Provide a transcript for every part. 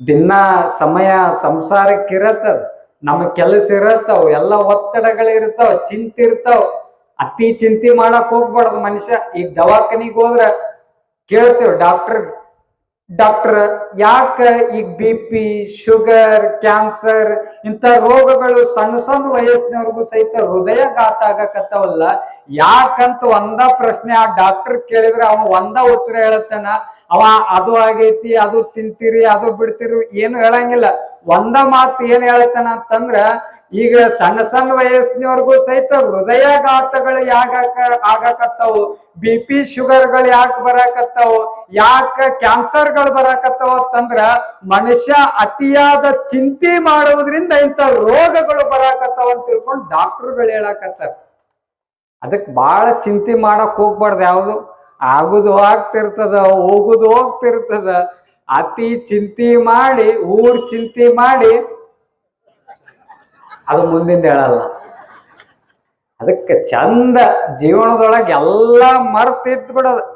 ದಿನ ಸಮಯ ಸಂಸಾರಕ್ಕೆ ಇರತ್ತದ ನಮ್ಮ ಕೆಲಸ ಇರತ್ತವ ಎಲ್ಲ ಒತ್ತಡಗಳಿರ್ತಾವ, ಚಿಂತೆ ಇರ್ತಾವ. ಅತಿ ಚಿಂತೆ ಮಾಡಕ್ ಹೋಗ್ಬಾರ್ದು ಮನುಷ್ಯ. ಈಗ ದವಾಖಾನಿಗೆ ಹೋದ್ರ ಕೇಳ್ತೇವ್ ಡಾಕ್ಟರ್ ಡಾಕ್ಟರ್, ಯಾಕ ಈಗ ಬಿ ಪಿ, ಶುಗರ್, ಕ್ಯಾನ್ಸರ್ ಇಂತ ರೋಗಗಳು ಸಣ್ಣ ಸಣ್ಣ ವಯಸ್ಸಿನವ್ರಿಗೂ ಸಹಿತ ಹೃದಯಘಾತ ಆಗಕತ್ತವಲ್ಲ. ಯಾಕಂತ ಒಂದ ಪ್ರಶ್ನೆ ಆ ಡಾಕ್ಟರ್ ಕೇಳಿದ್ರೆ ಅವ ಒಂದ ಉತ್ತರ ಹೇಳತ್ತಾನ? ಅವ ಅದು ಆಗೈತಿ, ಅದು ತಿಂತೀರಿ, ಅದು ಬಿಡ್ತೀರಿ, ಏನು ಹೇಳಂಗಿಲ್ಲ. ಒಂದ ಮಾತು ಏನ್ ಹೇಳ್ತಾನ ಅಂತಂದ್ರ, ಈಗ ಸಣ್ಣ ಸಣ್ಣ ವಯಸ್ಸಿನವ್ರಿಗೂ ಸಹಿತ ಹೃದಯಾಘಾತಗಳು ಯಾಕ ಆಗಾಕತ್ತಾವು ಬಿ ಪಿ ಶುಗರ್ಗಳು ಯಾಕೆ ಬರಾಕತ್ತಾವು, ಯಾಕ ಕ್ಯಾನ್ಸರ್ಗಳು ಬರಾಕತ್ತಾವ ಅಂತಂದ್ರ, ಮನುಷ್ಯ ಅತಿಯಾದ ಚಿಂತೆ ಮಾಡುವುದರಿಂದ ಇಂಥ ರೋಗಗಳು ಬರಾಕತ್ತಾವ ಅಂತ ತಿಳ್ಕೊಂಡು ಡಾಕ್ಟರ್ಗಳು ಹೇಳಾಕತ್ತಾರ. ಅದಕ್ಕೆ ಬಹಳ ಚಿಂತೆ ಮಾಡಕ್ ಹೋಗ್ಬಾರ್ದು ಯಾವುದು? ಆಗುದು ಆಗ್ತಿರ್ತದ, ಹೋಗುದು ಹೋಗ್ತಿರ್ತದ. ಅತಿ ಚಿಂತಿ ಮಾಡಿ, ಊರ್ ಚಿಂತಿ ಮಾಡಿ, ಅದು ಮುಂದಿಂದ ಹೇಳಲ್ಲ. ಅದಕ್ಕೆ ಚಂದ ಜೀವನದೊಳಗೆ ಎಲ್ಲ ಮರ್ತಿದ್ ಬಿಡೋದು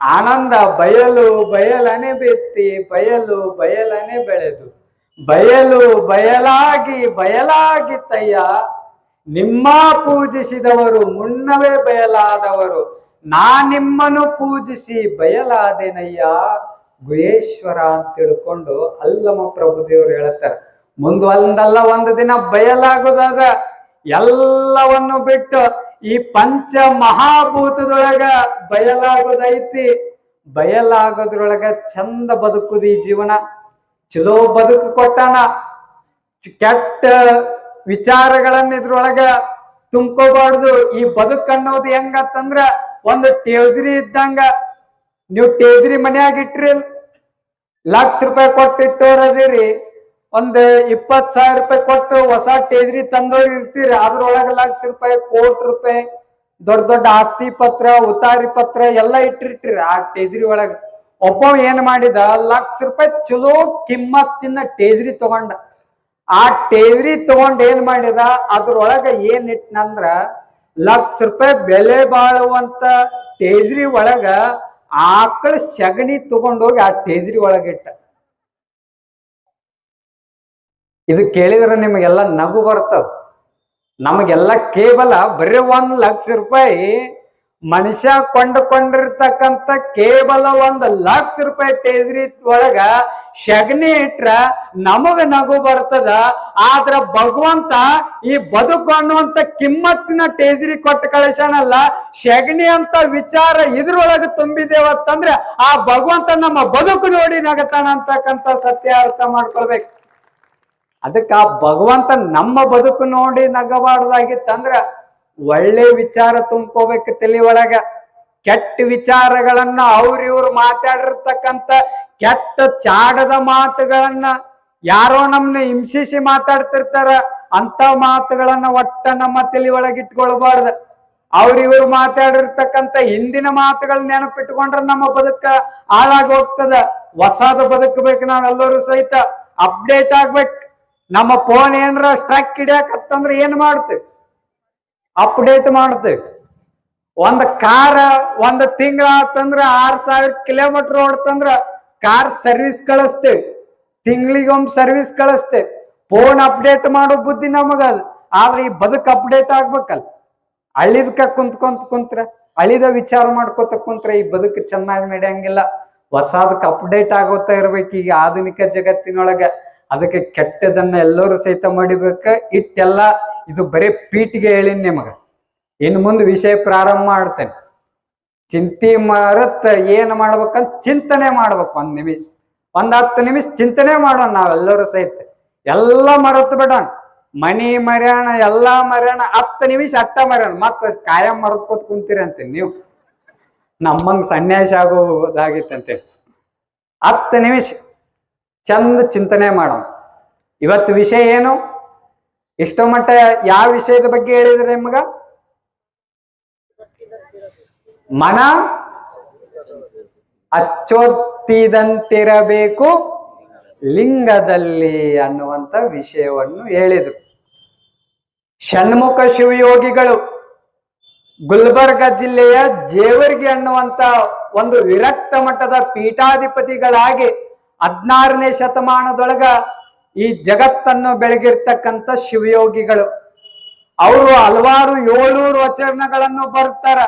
ಆನಂದ, ಬಯಲು, ಬಯಲನೆ ಬಿತ್ತಿ, ಬಯಲು, ಬಯಲನೆ ಬೆಳೆದು. ಬಯಲು, ಬಯಲಾಗಿ ಬಯಲಾಗಿ ತಯ್ಯ. ನಿಮ್ಮ ಪೂಜಿಸಿದವರು, ಮುನ್ನವೇ ಬಯಲಾದವರು. ನಾ ನಿಮ್ಮನ್ನು ಪೂಜಿಸಿ ಬಯಲಾದೆನಯ್ಯ? ಗುಹೇಶ್ವರ ಅಂತ ತಿಳ್ಕೊಂಡು ಅಲ್ಲಮ ಪ್ರಭುದೇವರು ಹೇಳ್ತಾರೆ, ಮುಂದ್ ಒಂದಲ್ಲ, ಒಂದು ದಿನ ಬಯಲಾಗೋದಾಗ ಎಲ್ಲವನ್ನು ಬಿಟ್ಟು ಈ ಪಂಚ ಮಹಾಭೂತದೊಳಗ ಬಯಲಾಗೋದೈತಿ. ಬಯಲಾಗೋದ್ರೊಳಗ ಚಂದ ಬದುಕುದು ಈ ಜೀವನ. ಚಲೋ ಬದುಕು ಕೊಟ್ಟಾನ. ಕೆಟ್ಟ ವಿಚಾರಗಳನ್ನ ಇದ್ರೊಳಗ ತುಂಬ್ಕೋಬಾರ್ದು. ಈ ಬದುಕು ಅನ್ನೋದು ಹೆಂಗತ್ತಂದ್ರ ಒಂದು ಟೇಜ್ರಿ ಇದ್ದಂಗ, ನೀವು ಟೇಜ್ರಿ ಮನ್ಯಾಗ ಇಟ್ರಿ ಲಕ್ಷ ರೂಪಾಯಿ ಕೊಟ್ಟು ಇಟ್ಟೋರದಿರಿ, ಒಂದ್ ಇಪ್ಪತ್ ಸಾವಿರ ರೂಪಾಯಿ ಕೊಟ್ಟು ಹೊಸ ಟೇಜ್ರಿ ತಂದೋರ್ ಇರ್ತೀರಿ, ಅದ್ರೊಳಗ ಲಕ್ಷ ರೂಪಾಯಿ, ಕೋಟಿ ರೂಪಾಯಿ, ದೊಡ್ಡ ದೊಡ್ಡ ಆಸ್ತಿ ಪತ್ರ, ಉತಾರಿ ಪತ್ರ ಎಲ್ಲ ಇಟ್ಟಿರ್ತೀರಿ ಆ ಟೇಜ್ರಿ ಒಳಗ. ಒಬ್ಬ ಏನ್ ಮಾಡಿದ, ಲಕ್ಷ ರೂಪಾಯಿ ಚಲೋ ಕಿಮ್ಮತ್ತಿನ ಟೇಜ್ರಿ ತಗೊಂಡ. ಆ ಟೇಜ್ರಿ ತಗೊಂಡ್ ಏನ್ ಮಾಡಿದ, ಅದ್ರೊಳಗ ಏನ್ ಇಟ್ನಂದ್ರ ಲಕ್ಷ ರೂಪಾಯಿ ಬೆಲೆ ಬಾಳುವಂತ ಟೇಜ್ರಿ ಒಳಗ ಆಕಳ ಸಗಣಿ ತಗೊಂಡೋಗಿ ಆ ಟೇಜ್ರಿ ಒಳಗೆ ಇಟ್ಟ. ಇದು ಕೇಳಿದ್ರೆ ನಿಮಗೆಲ್ಲ ನಗು ಬರ್ತದ. ನಮಗೆಲ್ಲ ಕೇವಲ ಬರೀ ಒಂದ್ ಲಕ್ಷ ರೂಪಾಯಿ ಮನುಷ್ಯ ಕೊಂಡುಕೊಂಡಿರ್ತಕ್ಕಂತ ಕೇವಲ ಒಂದು ಲಕ್ಷ ರೂಪಾಯಿ ಟೇಜ್ರಿ ಒಳಗ ಶಗ್ನಿ ಇಟ್ರ ನಮಗ ನಗು ಬರ್ತದ, ಆದ್ರ ಭಗವಂತ ಈ ಬದುಕು ಅನ್ನುವಂತ ಕಿಮ್ಮತ್ತಿನ ಟೇಜ್ರಿ ಕೊಟ್ಟು ಕಳಿಸಾನಲ್ಲ ಶಗಣಿ ಅಂತ ವಿಚಾರ ಇದ್ರೊಳಗ ತುಂಬಿದೇವತ್ತಂದ್ರೆ ಆ ಭಗವಂತ ನಮ್ಮ ಬದುಕು ನೋಡಿ ನಗತಾನ ಅಂತಕ್ಕಂಥ ಸತ್ಯ ಅರ್ಥ ಮಾಡ್ಕೊಳ್ಬೇಕು. ಅದಕ್ಕೆ ಆ ಭಗವಂತ ನಮ್ಮ ಬದುಕು ನೋಡಿ ನಗಬಾರ್ದಾಗಿತ್ತಂದ್ರ ಒಳ್ಳೆ ವಿಚಾರ ತುಂಬ್ಕೋಬೇಕು ತಲೆ ಒಳಗ ಕೆಟ್ಟ ವಿಚಾರಗಳನ್ನ ಅವ್ರಿವ್ರು ಮಾತಾಡಿರ್ತಕ್ಕಂತ ಕೆಟ್ಟ ಚಾಡದ ಮಾತುಗಳನ್ನ ಯಾರೋ ನಮ್ನ ಹಿಂಸಿಸಿ ಮಾತಾಡ್ತಿರ್ತಾರ ಅಂತ ಮಾತುಗಳನ್ನ ಒಟ್ಟ ನಮ್ಮ ತಲೆ ಒಳಗೆ ಇಟ್ಕೊಳ್ಬಾರ್ದ. ಅವ್ರ ಇವ್ರು ಮಾತಾಡಿರ್ತಕ್ಕಂತ ಹಿಂದಿನ ಮಾತುಗಳನ್ನ ನೆನಪಿಟ್ಕೊಂಡ್ರೆ ನಮ್ಮ ಬದುಕ ಹಾಳಾಗಿ ಹೋಗ್ತದ. ಹೊಸದ ಬದುಕಬೇಕು ನಾವೆಲ್ಲರೂ ಸಹಿತ. ಅಪ್ಡೇಟ್ ಆಗ್ಬೇಕು. ನಮ್ಮ ಫೋನ್ ಏನ್ರ ಸ್ಟ್ರಕ್ ಹಿಡಿಯಾಕತ್ತಂದ್ರ ಏನ್ ಮಾಡ್ತೇವೆ? ಅಪ್ಡೇಟ್ ಮಾಡ್ತೇವೆ ಒಂದ್ ಕಾರ ಒಂದ್ ತಿಂಗಳ ಆತಂದ್ರ ಆರ್ ಸಾವಿರ ಕಿಲೋಮೀಟರ್ ಓಡ್ತಂದ್ರ ಕಾರ್ ಸರ್ವಿಸ್ ಕಳಿಸ್ತೇವೆ ತಿಂಗಳಿಗೊಮ್ಮೆ ಸರ್ವಿಸ್ ಕಳಿಸ್ತೇವೆ ಫೋನ್ ಅಪ್ಡೇಟ್ ಮಾಡೋ ಬುದ್ಧಿ ನಮಗ ಆದ್ರೆ ಈ ಬದುಕ್ ಅಪ್ಡೇಟ್ ಆಗ್ಬೇಕಲ್ಲ ಅಳಿದಕ ಕುಂತ್ಕೊಂತ ಕುಂತ್ರ, ಅಳಿದ ವಿಚಾರ ಮಾಡ್ಕೊತ ಕುಂತ್ರ ಈ ಬದುಕು ಚೆನ್ನಾಗಿ ನಡೆಯಂಗಿಲ್ಲ. ಹೊಸದಕ್ಕೆ ಅಪ್ಡೇಟ್ ಆಗೋತಾ ಇರ್ಬೇಕು ಈಗ ಆಧುನಿಕ ಜಗತ್ತಿನೊಳಗ. ಅದಕ್ಕೆ ಕೆಟ್ಟದನ್ನ ಎಲ್ಲರೂ ಸಹಿತ ಮಾಡಿಬೇಕ. ಇಟ್ಟೆಲ್ಲ ಇದು ಬರೀ ಪೀಟಿಗೆ ಹೇಳಿನ್ ನಿಮಗ. ಇನ್ನು ಮುಂದೆ ವಿಷಯ ಪ್ರಾರಂಭ ಮಾಡ್ತೇನೆ. ಚಿಂತೆ ಮರತ್ ಏನ್ ಮಾಡ್ಬೇಕಂತ ಚಿಂತನೆ ಮಾಡ್ಬೇಕು ಒಂದ್ ನಿಮಿಷ. ಒಂದ್ ಹತ್ತು ನಿಮಿಷ ಚಿಂತನೆ ಮಾಡೋಣ ನಾವೆಲ್ಲರೂ ಸಹಿತ. ಎಲ್ಲ ಮರೆತು ಬಿಡೋಣ. ಮನಿ ಮರ್ಯಾಣ, ಎಲ್ಲಾ ಮರ್ಯಾಣ, ಹತ್ತು ನಿಮಿಷ ಅಟ್ಟ ಮರ್ಯಾಣ. ಮತ್ತ ಕಾಯಂ ಮರೆತ್ಕೋತ ಕುಂತೀರಿ ಅಂತೀನಿ ನೀವು. ನಮ್ಮಂಗ್ ಸನ್ಯಾಸ ಆಗೋದಾಗಿತ್ತಂತೆ. ಹತ್ತು ನಿಮಿಷ ಚಂದ ಚಿಂತನೆ ಮಾಡೋಣ. ಇವತ್ತು ವಿಷಯ ಏನು? ಇಷ್ಟೋ ಮಟ್ಟ ಯಾವ ವಿಷಯದ ಬಗ್ಗೆ ಹೇಳಿದ್ರೆ ನಿಮ್ಗ? ಮನ ಅಚ್ಚೊತ್ತಿದಂತಿರಬೇಕು ಲಿಂಗದಲ್ಲಿ ಅನ್ನುವಂತ ವಿಷಯವನ್ನು ಹೇಳಿದ್ರು. ಷಣ್ಮುಖ ಶಿವಯೋಗಿಗಳು ಗುಲ್ಬರ್ಗ ಜಿಲ್ಲೆಯ ಜೇವರ್ಗಿ ಅನ್ನುವಂತ ಒಂದು ವಿರಕ್ತ ಮಠದ ಪೀಠಾಧಿಪತಿಗಳಾಗಿ ಹದಿನಾರನೇ ಶತಮಾನದೊಳಗ ಈ ಜಗತ್ತನ್ನು ಬೆಳಗಿರ್ತಕ್ಕಂಥ ಶಿವಯೋಗಿಗಳು. ಅವರು ಹಲವಾರು ಏಳ್ನೂರು ವಚನಗಳನ್ನು ಬರ್ತಾರ.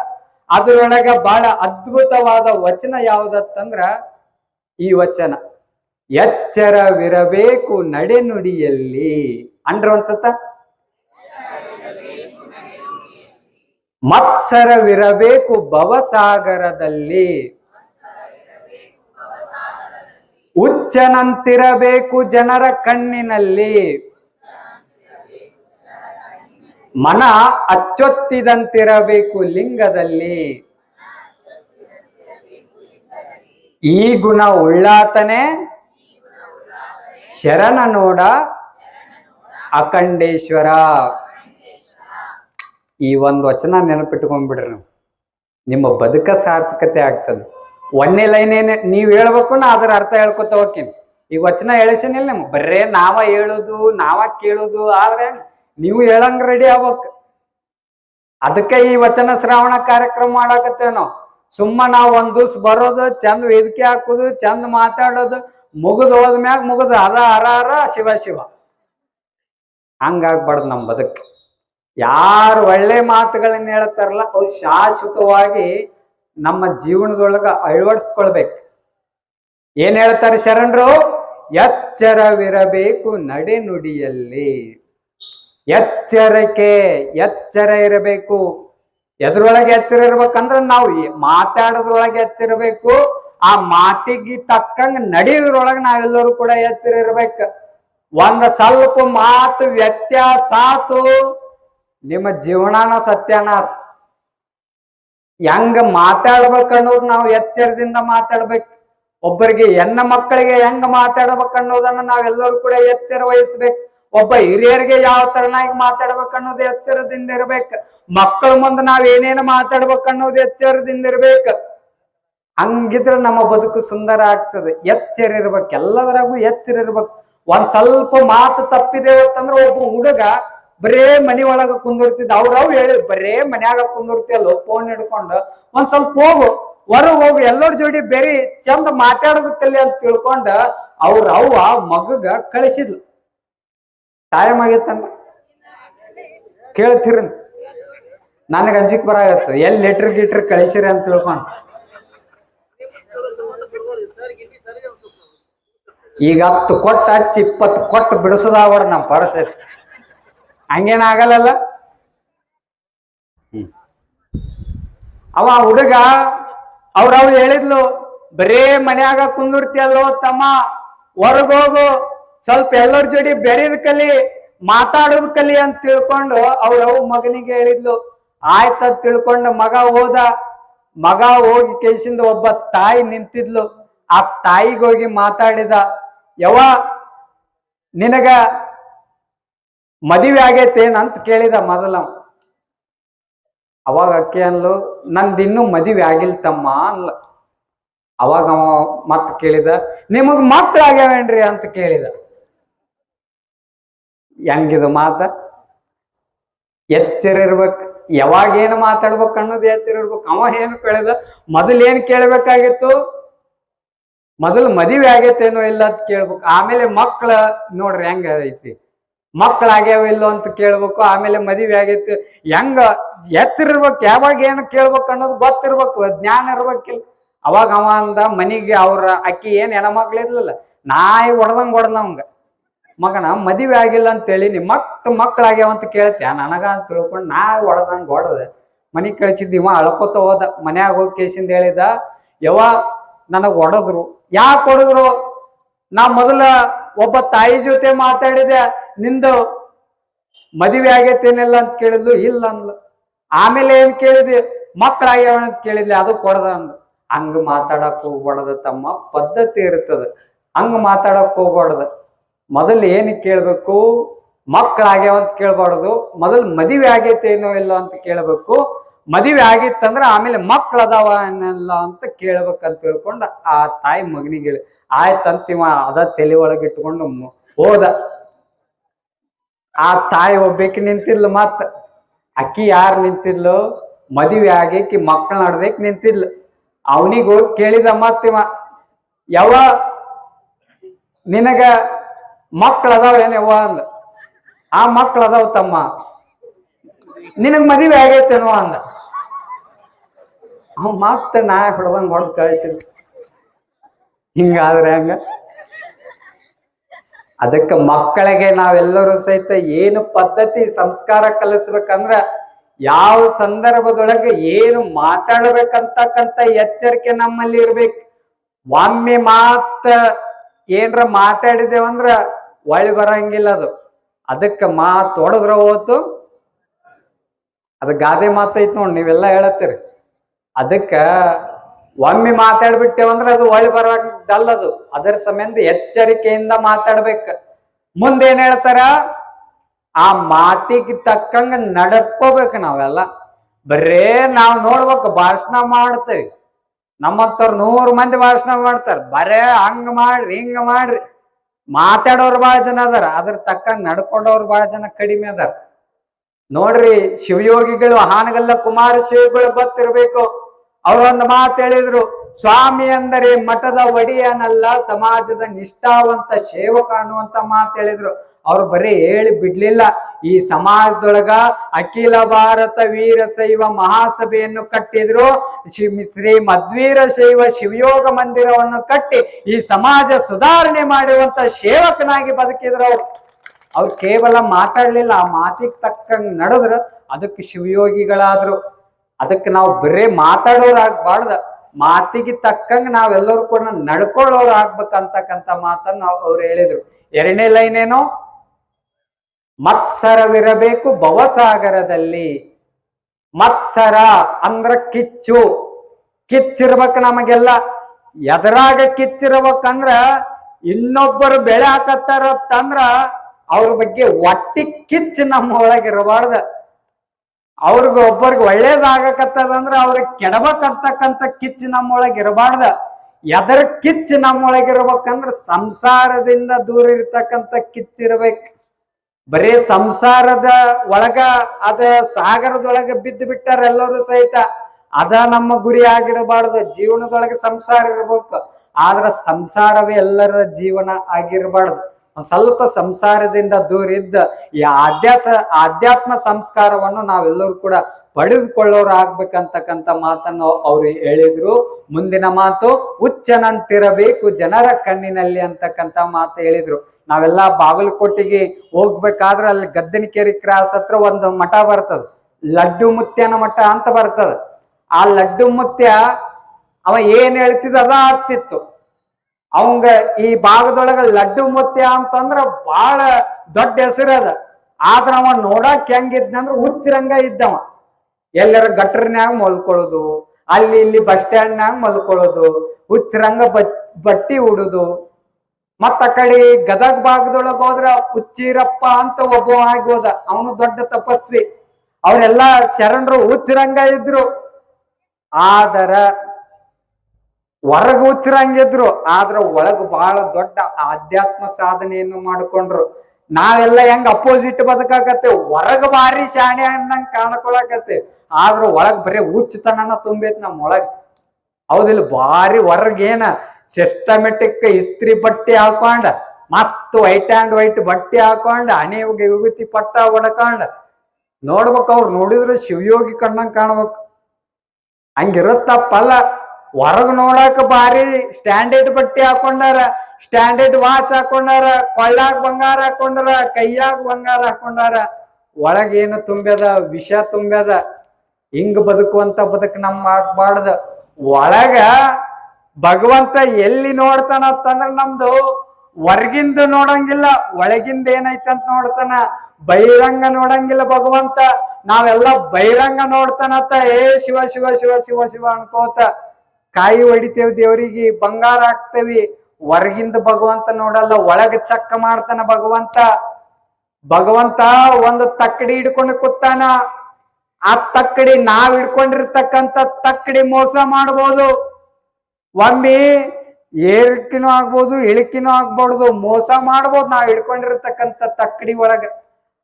ಅದರೊಳಗ ಬಹಳ ಅದ್ಭುತವಾದ ವಚನ ಯಾವ್ದತ್ತಂದ್ರ ಈ ವಚನ ಎಚ್ಚರವಿರಬೇಕು ನಡೆನುಡಿಯಲ್ಲಿ. ಅಂದ್ರ ಅನ್ಸತ್ತ ಮತ್ಸರವಿರಬೇಕು ಭವಸಾಗರದಲ್ಲಿ. ಹುಚ್ಚನಂತಿರಬೇಕು ಜನರ ಕಣ್ಣಿನಲ್ಲಿ. ಮನ ಅಚ್ಚೊತ್ತಿದಂತಿರಬೇಕು ಲಿಂಗದಲ್ಲಿ. ಈ ಗುಣ ಉಳ್ಳಾತನೆ. ಶರಣ ನೋಡ ಅಖಂಡೇಶ್ವರ. ಈ ಒಂದು ವಚನ ನೆನಪಿಟ್ಕೊಂಡ್ಬಿಡ್ರಿ ನೀವು. ನಿಮ್ಮ ಬದುಕ ಸಾರ್ಥಕತೆ ಆಗ್ತದೆ. ಒಂದೇ ಲೈನ್ ಏನೇ ನೀವ್ ಹೇಳ್ಬೇಕು ನಾ ಅದ್ರ ಅರ್ಥ ಹೇಳ್ಕೊತ ಹೋಗ್ತೀನಿ. ಈ ವಚನ ಹೇಳಿಸಿನಿಲ್ಲ ನಿಮ್ಗೆ? ಬರೇ ನಾವ ಹೇಳುದು, ನಾವ ಕೇಳುದು, ಆದ್ರೆ ನೀವು ಹೇಳಂಗ್ ರೆಡಿ ಆಗ್ಬೇಕು. ಅದಕ್ಕೆ ಈ ವಚನ ಶ್ರಾವಣ ಕಾರ್ಯಕ್ರಮ ಮಾಡಾಕತ್ತೇವ್ ನಾವು. ಸುಮ್ಮ ನಾವ್ ಒಂದ್ ದಿವ್ಸ ಬರೋದು, ಚಂದ ವೇದಿಕೆ ಹಾಕುದು, ಚಂದ ಮಾತಾಡೋದು, ಮುಗಿದು ಹೋದ್ಮ್ಯಾಗ ಮುಗಿದು ಅದ ಅರ ಅರ ಶಿವ ಶಿವ. ಹಂಗಾಗ್ಬಾರ್ದು ನಮ್ ಬದುಕ್. ಯಾರು ಒಳ್ಳೆ ಮಾತುಗಳನ್ನ ಹೇಳ್ತಾರಲ್ಲ, ಅವ್ರು ಶಾಶ್ವತವಾಗಿ ನಮ್ಮ ಜೀವನದೊಳಗ ಅಳವಡಿಸ್ಕೊಳ್ಬೇಕು. ಏನ್ ಹೇಳ್ತಾರೆ ಶರಣರು? ಎಚ್ಚರವಿರಬೇಕು ನಡೆ ನುಡಿಯಲ್ಲಿ ಎಚ್ಚರಿಕೆ, ಎಚ್ಚರ ಇರಬೇಕು. ಎದ್ರೊಳಗೆ ಎಚ್ಚರ ಇರ್ಬೇಕಂದ್ರ ನಾವು ಮಾತಾಡೋದ್ರೊಳಗೆ ಎಚ್ಚಿರಬೇಕು ಆ ಮಾತಿಗೆ ತಕ್ಕಂಗ ನಡೆಯೋದ್ರೊಳಗೆ ನಾವೆಲ್ಲರೂ ಕೂಡ ಎಚ್ಚರ ಇರ್ಬೇಕು. ಒಂದ್ ಸ್ವಲ್ಪ ಮಾತು ವ್ಯತ್ಯಾಸ ಆತು, ನಿಮ್ಮ ಜೀವನಾನ ಸತ್ಯಾನಾಶ ಹೆಂಗ ಮಾತಾಡ್ಬೇಕನ್ನೋದು ನಾವು ಎಚ್ಚರದಿಂದ ಮಾತಾಡ್ಬೇಕು. ಒಬ್ಬರಿಗೆ ಹೆಣ್ಣ ಮಕ್ಕಳಿಗೆ ಹೆಂಗ ಮಾತಾಡ್ಬೇಕನ್ನೋದನ್ನ ನಾವೆಲ್ಲರೂ ಕೂಡ ಎಚ್ಚರ ವಹಿಸ್ಬೇಕು. ಒಬ್ಬ ಹಿರಿಯರಿಗೆ ಯಾವ ತರನಾಗಿ ಮಾತಾಡ್ಬೇಕನ್ನೋದು ಎಚ್ಚರದಿಂದ ಇರ್ಬೇಕು. ಮಕ್ಕಳ ಮುಂದೆ ನಾವ್ ಏನೇನು ಮಾತಾಡ್ಬೇಕನ್ನೋದು ಎಚ್ಚರದಿಂದ ಇರ್ಬೇಕು. ಹಂಗಿದ್ರೆ ನಮ್ಮ ಬದುಕು ಸುಂದರ ಆಗ್ತದೆ. ಎಚ್ಚರ ಇರ್ಬೇಕು. ಎಲ್ಲದರಾಗೂ ಎಚ್ಚರ ಇರ್ಬೇಕು. ಒಂದ್ ಸ್ವಲ್ಪ ಮಾತು ತಪ್ಪಿದೆ ಅಂತಂದ್ರೆ ಒಬ್ಬ ಹುಡುಗ ಬರೇ ಮನಿ ಒಳಗ ಕುಂದಿರ್ತಿದ್ದ ಅವ್ರವ್ ಹೇಳಿ ಬರೇ ಮನ್ಯಾಗ ಕುಂದಿರ್ತಿಯಲ್ಲ ಫೋನ್ ಹಿಡ್ಕೊಂಡು. ಒಂದ್ ಸ್ವಲ್ಪ ಹೋಗು, ಹೊರಗ್ ಹೋಗು, ಎಲ್ಲರ ಜೋಡಿ ಬೇರೆ, ಚಂದ ಮಾತಾಡೋದಕ್ಕಲ್ಲಿ ಅಂತ ತಿಳ್ಕೊಂಡ ಅವ್ರ ಅವ್ವ ಮಗಗ ಕಳಿಸಿದ್ಲು. ಟೈಮ್ ಆಗೇತಂದ್ರ ಕೇಳ್ತೀರ ನನಗೆ ಅಂಜಿಕ್ ಬರಾಗತ್ತ. ಎಲ್ಲಿ ಲೆಟ್ರ್ ಗಿಟ್ರ್ ಕಳಿಸಿರಿ ಅಂತ ತಿಳ್ಕೊಂಡು. ಈಗ ಹತ್ತು ಕೊಟ್ಟು ಹಚ್ಚಿ ಇಪ್ಪತ್ತು ಕೊಟ್ಟು ಬಿಡಿಸೋದಾವಡ ನಮ್ಮ ಪರಿಸ್ಥಿತಿ ಹಂಗೇನ ಆಗಲ್ಲಲ್ಲ. ಅವ ಹುಡುಗ ಅವ್ರವ್ ಹೇಳಿದ್ಲು ಬರೇ ಮನ್ಯಾಗ ಕುಂದಿರ್ತಿಯಲ್ಲೋ ತಮ್ಮ ಹೊರಗೋಗು ಸ್ವಲ್ಪ ಎಲ್ಲರ ಜೋಡಿ ಬೆರೆದ್ ಕಲಿ ಮಾತಾಡೋದ್ ಕಲಿ ಅಂತ ತಿಳ್ಕೊಂಡು ಅವ್ರವ್ ಮಗನಿಗೆ ಹೇಳಿದ್ಲು. ಆಯ್ತದ್ ತಿಳ್ಕೊಂಡು ಮಗ ಹೋದ. ಮಗ ಹೋಗಿ ಕೇಸಿಂದ ಒಬ್ಬ ತಾಯಿ ನಿಂತಿದ್ಲು. ಆ ತಾಯಿಗೋಗಿ ಮಾತಾಡಿದ ಯವ ನಿನಗ ಮದುವೆ ಆಗೈತೆ ಅಂತ ಕೇಳಿದ ಮೊದಲ. ಅವ. ಅವಾಗ ಅಕ್ಕಿ ಅನ್ಲು, ನಂದು ಇನ್ನೂ ಮದುವೆ ಆಗಿಲ್ಲ ತಮ್ಮ ಅನ್ಲ. ಅವಾಗ ಅವ ಮತ್ ಕೇಳಿದ, ನಿಮಗ್ ಮಕ್ಳು ಆಗ್ಯಾವೇನ್ರಿ? ಅಂತ ಕೇಳಿದ. ಹೆಂಗಿದು ಮಾತ? ಎಚ್ಚರ ಇರ್ಬೇಕು. ಯಾವಾಗ ಏನು ಮಾತಾಡ್ಬೇಕು ಅನ್ನೋದು ಎಚ್ಚರ ಇರ್ಬೇಕು. ಅವ ಏನು ಕೇಳಿದ? ಮೊದಲೇನು ಏನ್ ಕೇಳ್ಬೇಕಾಗಿತ್ತು? ಮೊದಲು ಮದುವೆ ಆಗೈತೇನೋ ಇಲ್ಲ ಅಂತ ಕೇಳ್ಬೇಕು. ಆಮೇಲೆ ಮಕ್ಳ ನೋಡ್ರಿ ಹೆಂಗ ಐತಿ. ಮಕ್ಳ ಆಗ್ಯಾವ ಇಲ್ಲೋ ಅಂತ ಕೇಳ್ಬೇಕು, ಆಮೇಲೆ ಮದುವೆ ಆಗೈತಿ. ಹೆಂಗ ಎತ್ತಿರ್ಬೇಕು, ಯಾವಾಗ ಏನು ಕೇಳ್ಬೇಕು ಅನ್ನೋದು ಗೊತ್ತಿರ್ಬೇಕು, ಜ್ಞಾನ ಇರ್ಬೇಕಿಲ್ಲ. ಅವಾಗ ಅವ ಅಂದ, ಮನಿಗೆ ಅವ್ರ ಅಕ್ಕಿ ಏನ್ ಹೆಣ್ಮಕ್ಳು ಇರ್ಲಿಲ್ಲ. ನಾಯಿ ಹೊಡೆದಂಗ್ ಹೊಡೆದ ಅವಂಗ. ಮಗನ, ಮದುವೆ ಆಗಿಲ್ಲ ಅಂತೇಳಿ ನಿಮ್ಮ ಮಕ್ಳು ಮಕ್ಳಾಗ್ಯಾವ ಅಂತ ಕೇಳ್ತ್ಯಾ? ನನಗ ಅಂತ ತಿಳ್ಕೊಂಡು ನಾ ಒಡ್ದಂಗ ಹೊಡದ. ಮನಿ ಮನಿಗ್ ಕಳ್ಸಿದ್ದಿವ ಅಳ್ಕೊತ ಹೋದ. ಮನ್ಯಾಗ ಹೋಗಿ ಕೇಸಿಂದ ಹೇಳಿದ ಯಾವ ನನಗ್ ಹೊಡೆದ್ರು. ಯಾಕೆ ಹೊಡೆದ್ರು? ನಾ ಮೊದಲ ಒಬ್ಬ ತಾಯಿ ಜೊತೆ ಮಾತಾಡಿದೆ, ನಿಂದು ಮದುವೆ ಆಗೈತೇನಿಲ್ಲ? ಅಂತ ಕೇಳಿದ್ಲು. ಇಲ್ಲ ಅಂದ್ಲು. ಆಮೇಲೆ ಏನ್ ಕೇಳಿದ್ವಿ? ಮಕ್ಕಳಾಗ್ಯಾವ ಅಂತ ಕೇಳಿದ್ಲಿ. ಅದು ಕೊಡದ ಅಂದ್ ಹಂಗ ಮಾತಾಡಕ್ ಹೋಗ್ಬಾರ್ದ ತಮ್ಮ. ಪದ್ಧತಿ ಇರ್ತದ. ಹಂಗ ಮಾತಾಡಕ್ ಹೋಗ್ಬಾರ್ದ. ಮೊದಲು ಏನ್ ಕೇಳ್ಬೇಕು? ಮಕ್ಕಳಾಗ್ಯಾವ ಅಂತ ಕೇಳ್ಬಾರ್ದು. ಮೊದಲು ಮದುವೆ ಆಗೈತೇನೋ ಇಲ್ಲ ಅಂತ ಕೇಳ್ಬೇಕು. ಮದುವೆ ಆಗಿತ್ತಂದ್ರೆ ಆಮೇಲೆ ಮಕ್ಳು ಅದಾವ ಏನೆಲ್ಲ ಅಂತ ಕೇಳ್ಬೇಕಂತ ತಿಳ್ಕೊಂಡು ಆ ತಾಯಿ ಮಗನಿಗೆ ಹೇಳಿ ಅದ ತಲೆ ಒಳಗೆ ಇಟ್ಕೊಂಡು ಹೋದ. ಆ ತಾಯಿ ಒಬ್ಬಾಕಿ ನಿಂತಿದ್ಲು ಮತ್ತ. ಅಕ್ಕಿ ಯಾರು ನಿಂತಿದ್ಲು? ಮದುವೆ ಆಗೇಕಿ ಮಕ್ಕಳ ನಡ್ದಕ್ಕೆ ನಿಂತಿದ್ಲು. ಅವನಿಗೆ ಹೋಗಿ ಕೇಳಿದ ಮತ್ತಿವ ಯಾವ ನಿನಗ ಮಕ್ಳು ಅದಾವ ಏನವ್ವ ಅಂದ. ಆ ಮಕ್ಳು ಅದಾವ ತಮ್ಮ. ನಿನಗ್ ಮದುವೆ ಆಗೈತೇನೋ ಅಂದ. ಅವ್ ಮತ್ತೆ ನಾ ಹೊಡೆದಂಗ ಹೊಡೆದು ಕಳ್ಸಿ. ಹಿಂಗಾದ್ರೆ ಹಂಗ? ಅದಕ್ಕೆ ಮಕ್ಕಳಿಗೆ ನಾವೆಲ್ಲರೂ ಸಹಿತ ಏನು ಪದ್ಧತಿ ಸಂಸ್ಕಾರ ಕಲಿಸ್ಬೇಕಂದ್ರ ಯಾವ ಸಂದರ್ಭದೊಳಗೆ ಏನು ಮಾತಾಡ್ಬೇಕಂತಕ್ಕಂತ ಎಚ್ಚರಿಕೆ ನಮ್ಮಲ್ಲಿ ಇರ್ಬೇಕು. ಒಮ್ಮೆ ಮಾತ ಏನ್ರ ಮಾತಾಡಿದೇವಂದ್ರ ಒಳ್ಳೆ ಬರಂಗಿಲ್ಲ ಅದು. ಅದಕ್ಕೆ ಮಾತು ಹೊಡೆದ್ರ ಹೋತು. ಅದು ಗಾದೆ ಮಾತೈತ್ ನೋಡಿ ನೀವೆಲ್ಲ ಹೇಳತ್ತೀರಿ. ಅದಕ್ಕ ಒಮ್ಮೆ ಮಾತಾಡ್ಬಿಟ್ಟೇವಂದ್ರ ಅದು ಒಳ್ಳೆ ಬರದಲ್ಲದು ಅದರ ಸಂಬಂಧ ಎಚ್ಚರಿಕೆಯಿಂದ ಮಾತಾಡ್ಬೇಕ. ಮುಂದೇನ್ ಹೇಳ್ತಾರ? ಆ ಮಾತಿಗೆ ತಕ್ಕಂಗ ನಡ್ಕೋಬೇಕು ನಾವೆಲ್ಲ. ಬರೇ ನಾವ್ ನೋಡ್ಬೇಕು ಭಾಷಣ ಮಾಡ್ತೇವೆ. ನಮ್ಮಂತವ್ರು ನೂರು ಮಂದಿ ಭಾಷಣ ಮಾಡ್ತಾರ. ಬರೇ ಹಂಗ ಮಾಡ್ರಿ, ಹಿಂಗ ಮಾಡ್ರಿ. ಮಾತಾಡೋರು ಬಾಳ ಜನ ಅದಾರ. ಅದ್ರ ತಕ್ಕಂಗ ನಡ್ಕೊಂಡವ್ರು ಬಾಳ ಜನ ಕಡಿಮೆ ಅದಾರ. ನೋಡ್ರಿ ಶಿವಯೋಗಿಗಳು ಹಾನಗಲ್ಲ ಕುಮಾರ ಶಿವಗಳು ಗೊತ್ತಿರ್ಬೇಕು ಒಂದು ಮಾತು ಹೇಳಿದ್ರು, ಸ್ವಾಮಿ ಅಂದರೆ ಮಠದ ಒಡೆಯನಲ್ಲ, ಸಮಾಜದ ನಿಷ್ಠಾವಂತ ಸೇವಕ ಅನ್ನುವಂತ ಮಾತು ಹೇಳಿದ್ರು. ಅವ್ರು ಬರೀ ಹೇಳಿ ಬಿಡ್ಲಿಲ್ಲ. ಈ ಸಮಾಜದೊಳಗ ಅಖಿಲ ಭಾರತ ವೀರಶೈವ ಮಹಾಸಭೆಯನ್ನು ಕಟ್ಟಿದ್ರು. ಶ್ರೀ ಮಧ್ವೀರ ಶೈವ ಶಿವಯೋಗ ಮಂದಿರವನ್ನು ಕಟ್ಟಿ ಈ ಸಮಾಜ ಸುಧಾರಣೆ ಮಾಡಿರುವಂತ ಸೇವಕನಾಗಿ ಬದುಕಿದ್ರು ಅವ್ರು ಕೇವಲ ಮಾತಾಡ್ಲಿಲ್ಲ, ಆ ಮಾತಿಗೆ ತಕ್ಕಂಗ್ ನಡೆದ್ರ, ಅದಕ್ಕೆ ಶಿವಯೋಗಿಗಳಾದ್ರು. ಅದಕ್ಕೆ ನಾವು ಬರೇ ಮಾತಾಡೋರಾಗ್ಬಾರ್ದ. ಮಾತಿಗೆ ತಕ್ಕಂಗ್ ನಾವೆಲ್ಲರೂ ಕೂಡ ನಡ್ಕೊಳ್ಳೋರು ಆಗ್ಬೇಕಂತಕ್ಕಂತ ಮಾತನ್ನ ಅವ್ರು ಹೇಳಿದ್ರು. ಎರಡನೇ ಲೈನ್ ಏನು? ಮತ್ಸರವಿರಬೇಕು ಭವಸಾಗರದಲ್ಲಿ. ಮತ್ಸರ ಅಂದ್ರ ಕಿಚ್ಚು. ಕಿಚ್ಚಿರ್ಬೇಕು ನಮಗೆಲ್ಲ. ಎದರಾಗ ಕಿಚ್ಚಿರ್ಬೇಕಂದ್ರ ಇನ್ನೊಬ್ಬರು ಬೆಳೆ ಹಾಕತ್ತಾರತ್ತಂದ್ರ ಅವ್ರ ಬಗ್ಗೆ ಒಟ್ಟಿ ಕಿಚ್ಚು ನಮ್ಮ ಒಳಗಿರಬಾರ್ದ ಅವ್ರಿಗೆ ಒಬ್ಬರಿಗೆ ಒಳ್ಳೇದಾಗಕತ್ತದಂದ್ರ ಅವ್ರಿಗೆ ಕೆಡಬೇಕಂತಕ್ಕಂತ ಕಿಚ್ಚು ನಮ್ಮೊಳಗೆ ಇರಬಾರ್ದ. ಎದರ ಕಿಚ್ಚು ನಮ್ಮೊಳಗಿರ್ಬೇಕಂದ್ರ ಸಂಸಾರದಿಂದ ದೂರ ಇರ್ತಕ್ಕಂಥ ಕಿಚ್ಚಿರ್ಬೇಕು ಬರೀ ಸಂಸಾರದ ಒಳಗ ಅದ ಸಾಗರದೊಳಗ ಬಿದ್ದು ಬಿಟ್ಟಾರ ಎಲ್ಲರೂ ಸಹಿತ ಅದ ನಮ್ಮ ಗುರಿ ಆಗಿರಬಾರ್ದು. ಜೀವನದೊಳಗೆ ಸಂಸಾರ ಇರ್ಬೇಕು. ಆದ್ರ ಸಂಸಾರವೇ ಎಲ್ಲರ ಜೀವನ ಆಗಿರಬಾರ್ದು. ಸ್ವಲ್ಪ ಸಂಸಾರದಿಂದ ದೂರ ಇದ್ದ ಈ ಆಧ್ಯಾತ್ಮ ಆಧ್ಯಾತ್ಮ ಸಂಸ್ಕಾರವನ್ನು ನಾವೆಲ್ಲರೂ ಕೂಡ ಪಡೆದುಕೊಳ್ಳೋರು ಆಗ್ಬೇಕಂತಕ್ಕಂಥ ಮಾತನ್ನು ಅವ್ರು ಹೇಳಿದ್ರು. ಮುಂದಿನ ಮಾತು, ಹುಚ್ಚನಂತಿರಬೇಕು ಜನರ ಕಣ್ಣಿನಲ್ಲಿ ಅಂತಕ್ಕಂಥ ಮಾತು ಹೇಳಿದ್ರು. ನಾವೆಲ್ಲ ಬಾಗಲಕೋಟೆಗೆ ಹೋಗ್ಬೇಕಾದ್ರೆ ಅಲ್ಲಿ ಗದ್ದನಕೆರೆ ಕ್ರಾಸ್ ಹತ್ರ ಒಂದು ಮಠ ಬರ್ತದ. ಲಡ್ಡು ಮುತ್ಯನ ಮಠ ಅಂತ ಬರ್ತದ. ಆ ಲಡ್ಡು ಮುತ್ಯ ಅವ ಏನ್ ಹೇಳ್ತಿದ್ದ ಅದ ಆಗ್ತಿತ್ತು. ಅವಂಗ ಈ ಭಾಗದೊಳಗ ಲಡ್ಡು ಮುತ್ಯ ಅಂತಂದ್ರ ಬಹಳ ದೊಡ್ಡ ಹೆಸರದ ಆದ್ರ ಅವ ನೋಡಕ್ ಹೆಂಗಿದ್ನಂದ್ರ ಹುಚ್ಚರಂಗ ಇದ್ದವ. ಎಲ್ಲರ ಗಟ್ರನ್ಯಾಗ ಮಲ್ಕೊಳ್ಳೋದು, ಅಲ್ಲಿ ಇಲ್ಲಿ ಬಸ್ ಸ್ಟ್ಯಾಂಡ್ನ್ಯಾಗ ಮಲ್ಕೊಳ್ಳೋದು, ಹುಚ್ಚರಂಗ ಬಟ್, ಬಟ್ಟಿ ಉಡುದು. ಮತ್ತ ಆ ಕಡೆ ಗದಗ ಭಾಗದೊಳಗ ಹೋದ್ರ ಹುಚ್ಚಿರಪ್ಪ ಅಂತ ಒಬ್ಬ ಆಗಿ ಹೋದ. ಅವನು ದೊಡ್ಡ ತಪಸ್ವಿ. ಅವರೆಲ್ಲ ಶರಣರು ಹುಚ್ಚರಂಗ ಇದ್ರು. ಆದರ ಹೊರಗ ಹುಚ್ಚರಂಗಿದ್ರು ಆದ್ರ ಒಳಗ ಬಹಳ ದೊಡ್ಡ ಆಧ್ಯಾತ್ಮ ಸಾಧನೆಯನ್ನು ಮಾಡ್ಕೊಂಡ್ರು. ನಾವೆಲ್ಲ ಹೆಂಗ್ ಅಪೋಸಿಟ್ ಬದುಕಾಕತ್ತೆ? ಹೊರಗ ಭಾರಿ ಶಾಣೆ ಅನ್ನಂಗ್ ಕಾಣ್ಕೊಳಕತ್ತೆ. ಆದ್ರ ಒಳಗ್ ಬರೀ ಹುಚ್ಚತನನ ತುಂಬೈತ್ ನಮ್ ಒಳಗ್. ಹೌದಿಲ್ಲ, ಭಾರಿ ಹೊರಗೇನ ಸಿಸ್ಟಮೆಟಿಕ್ ಇಸ್ತ್ರಿ ಬಟ್ಟೆ ಹಾಕೊಂಡ, ಮಸ್ತ್ ವೈಟ್ ಅಂಡ್ ವೈಟ್ ಬಟ್ಟೆ ಹಾಕೊಂಡ ಹಣೆ ವಿಭೂತಿ ಪಟ್ಟ ಹೊಡ್ಕೊಂಡ ನೋಡ್ಬೇಕು ಅವ್ರು ನೋಡಿದ್ರೆ ಶಿವಯೋಗಿ ಕಣ್ಣಂಗ್ ಕಾಣ್ಬೇಕು. ಹಂಗಿರುತ್ತಪ್ಪಲ್ಲ. ಹೊರಗ್ ನೋಡಾಕ ಬಾರಿ ಸ್ಟ್ಯಾಂಡರ್ಡ್ ಬಟ್ಟೆ ಹಾಕೊಂಡಾರ ಸ್ಟ್ಯಾಂಡರ್ಡ್ ವಾಚ್ ಹಾಕೊಂಡಾರ, ಕೊಳ್ಳಾಗ ಬಂಗಾರ ಹಾಕೊಂಡಾರ, ಕೈಯಾಗ ಬಂಗಾರ ಹಾಕೊಂಡಾರ ಒಳಗೇನು ತುಂಬ್ಯದ, ವಿಷ ತುಂಬ್ಯದ, ಹಿಂಗ್ ಬದುಕುವಂತ ಬದುಕು ನಮ್ ಆಗ್ಬಾರ್ದ. ಒಳಗ ಭಗವಂತ ಎಲ್ಲಿ ನೋಡ್ತಾನಂತಂದ್ರ ನಮ್ದು ಹೊರಗಿಂದ ನೋಡಂಗಿಲ್ಲ, ಒಳಗಿಂದ ಏನೈತಂತ ನೋಡ್ತಾನ. ಬಹಿರಂಗ ನೋಡಂಗಿಲ್ಲ ಭಗವಂತ. ನಾವೆಲ್ಲ ಬಹಿರಂಗ ನೋಡ್ತಾನತ್ತ ಏ ಶಿವ ಶಿವ ಶಿವ ಶಿವ ಶಿವ ಅನ್ಕೋತ. ಕಾಯಿ ಹೊಡಿತೇವ್ ದೇವರಿಗೆ, ಬಂಗಾರ ಹಾಕ್ತೇವಿ. ಹೊರಗಿಂದ ಭಗವಂತ ನೋಡಲ್ಲ, ಒಳಗ ಚಕ್ಕ ಮಾಡ್ತಾನ ಭಗವಂತ. ಭಗವಂತ ಒಂದು ತಕ್ಕಡಿ ಹಿಡ್ಕೊಂಡು ಕೂತಾನ. ಆ ತಕ್ಕಡಿ ನಾವ್ ಹಿಡ್ಕೊಂಡಿರ್ತಕ್ಕಂತ ತಕ್ಕಡಿ ಮೋಸ ಮಾಡ್ಬೋದು. ಒಮ್ಮೆ ಏರಿಕೆನೂ ಆಗ್ಬೋದು, ಇಳಿಕೆನೂ ಆಗ್ಬಾರ್ದು, ಮೋಸ ಮಾಡ್ಬೋದು ನಾವ್ ಹಿಡ್ಕೊಂಡಿರ್ತಕ್ಕಂತ ತಕ್ಕಡಿ ಒಳಗ.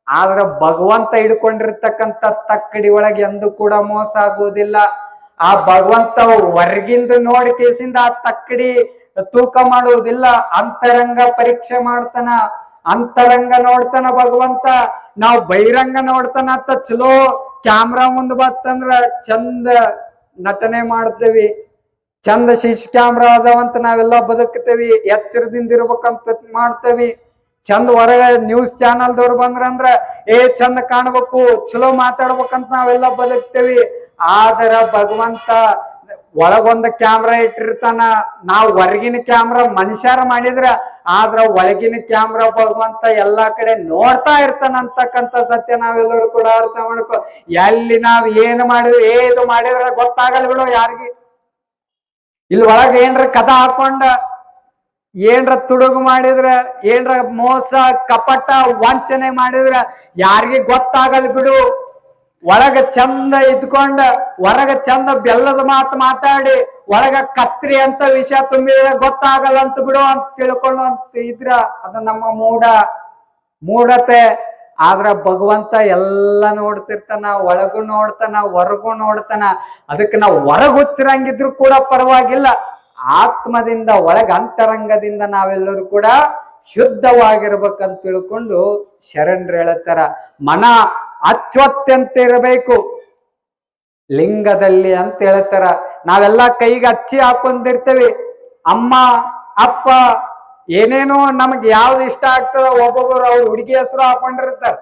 ಆದ್ರ ಭಗವಂತ ಹಿಡ್ಕೊಂಡಿರ್ತಕ್ಕಂತ ತಕ್ಕಡಿ ಒಳಗೆ ಎಂದು ಕೂಡ ಮೋಸ ಆಗುವುದಿಲ್ಲ. ಆ ಭಗವಂತ ಹೊರಗಿಂದ ನೋಡಿ ಕೇಸಿಂದ ಆ ತಕ್ಕಡಿ ತೂಕ ಮಾಡುವುದಿಲ್ಲ. ಅಂತರಂಗ ಪರೀಕ್ಷೆ ಮಾಡ್ತಾನ, ಅಂತರಂಗ ನೋಡ್ತಾನ ಭಗವಂತ. ನಾವ್ ಬಹಿರಂಗ ನೋಡ್ತಾನ ಅಂತ ಚಲೋ ಕ್ಯಾಮ್ರಾ ಮುಂದ್ ಬತ್ತಂದ್ರ ಚಂದ ನಟನೆ ಮಾಡ್ತೇವಿ. ಚಂದ ಶಿಶ್ ಕ್ಯಾಮ್ರಾ ಅದಾವಂತ ನಾವೆಲ್ಲ ಬದುಕ್ತೇವಿ. ಎಚ್ಚರದಿಂದ ಇರ್ಬೇಕಂತ ಮಾಡ್ತೇವಿ. ಚಂದ ಹೊರಗ ನ್ಯೂಸ್ ಚಾನಲ್ದವ್ರು ಬಂದ್ರ ಅಂದ್ರ, ಏ ಚಂದ ಕಾಣ್ಬೇಕು, ಚಲೋ ಮಾತಾಡ್ಬೇಕಂತ ನಾವೆಲ್ಲ ಬದುಕ್ತೇವಿ. ಆದರ ಭಗವಂತ ಒಳಗೊಂದ ಕ್ಯಾಮ್ರಾ ಇಟ್ಟಿರ್ತಾನ. ನಾವು ಹೊರಗಿನ ಕ್ಯಾಮ್ರಾ ಮನುಷ್ಯರ ಮಾಡಿದ್ರ, ಆದ್ರ ಒಳಗಿನ ಕ್ಯಾಮ್ರಾ ಭಗವಂತ ಎಲ್ಲಾ ಕಡೆ ನೋಡ್ತಾ ಇರ್ತಾನ ಅಂತಕ್ಕಂತ ಸತ್ಯ ನಾವೆಲ್ಲರೂ ಕೂಡ ಅರ್ಥ ಮಾಡ್ಕೊ, ಎಲ್ಲಿ ನಾವ್ ಏನು ಮಾಡಿದ್ರು, ಏದು ಮಾಡಿದ್ರ ಗೊತ್ತಾಗಲ್ಲ ಬಿಡು ಯಾರಿಗೆ. ಇಲ್ಲಿ ಒಳಗೆ ಏನ್ರ ಕದ ಹಾಕೊಂಡ, ಏನ್ರ ತುಡುಗು ಮಾಡಿದ್ರ, ಏನ್ರ ಮೋಸ, ಕಪಟ, ವಂಚನೆ ಮಾಡಿದ್ರ, ಯಾರಿಗೆ ಗೊತ್ತಾಗಲ್ ಬಿಡು. ಒಳಗ ಚಂದ ಇದ್ಕೊಂಡ ಹೊರಗ ಚಂದ ಬೆಲ್ಲದ ಮಾತು ಮಾತಾಡಿ, ಒಳಗ ಕತ್ರಿ ಅಂತ ವಿಷಯ ತುಂಬಿ ಗೊತ್ತಾಗಲ್ಲ ಅಂತ ಬಿಡು ಅಂತ ತಿಳ್ಕೊಂಡು ಅಂತ ಇದ್ರ, ಅದ ನಮ್ಮ ಮೂಢ, ಮೂಢತೆ. ಆದ್ರ ಭಗವಂತ ಎಲ್ಲ ನೋಡ್ತಿರ್ತಾನ, ಒಳಗೂ ನೋಡ್ತಾನ, ಹೊರಗೂ ನೋಡ್ತಾನ. ಅದಕ್ಕೆ ನಾವು ಹೊರಗ್ ಹುಚ್ಚರಂಗಿದ್ರು ಕೂಡ ಪರವಾಗಿಲ್ಲ. ಆತ್ಮದಿಂದ ಒಳಗ ಅಂತರಂಗದಿಂದ ನಾವೆಲ್ಲರೂ ಕೂಡ ಶುದ್ಧವಾಗಿರ್ಬೇಕಂತ ತಿಳ್ಕೊಂಡು ಶರಣರು ಹೇಳತ್ತಾರ ಮನ ಅಚ್ಚೊತ್ತಂತ ಇರಬೇಕು ಲಿಂಗದಲ್ಲಿ ಅಂತ ಹೇಳ್ತಾರ. ನಾವೆಲ್ಲ ಕೈಗೆ ಹಚ್ಚಿ ಹಾಕೊಂಡಿರ್ತೇವೆ. ಅಮ್ಮ, ಅಪ್ಪ, ಏನೇನೋ ನಮಗೆ ಯಾವ್ದು ಇಷ್ಟ ಆಗ್ತದ ಒಬ್ಬೊಬ್ಬರು ಅವ್ರ ಹುಡುಗಿ ಹೆಸರು ಹಾಕೊಂಡಿರ್ತಾರ.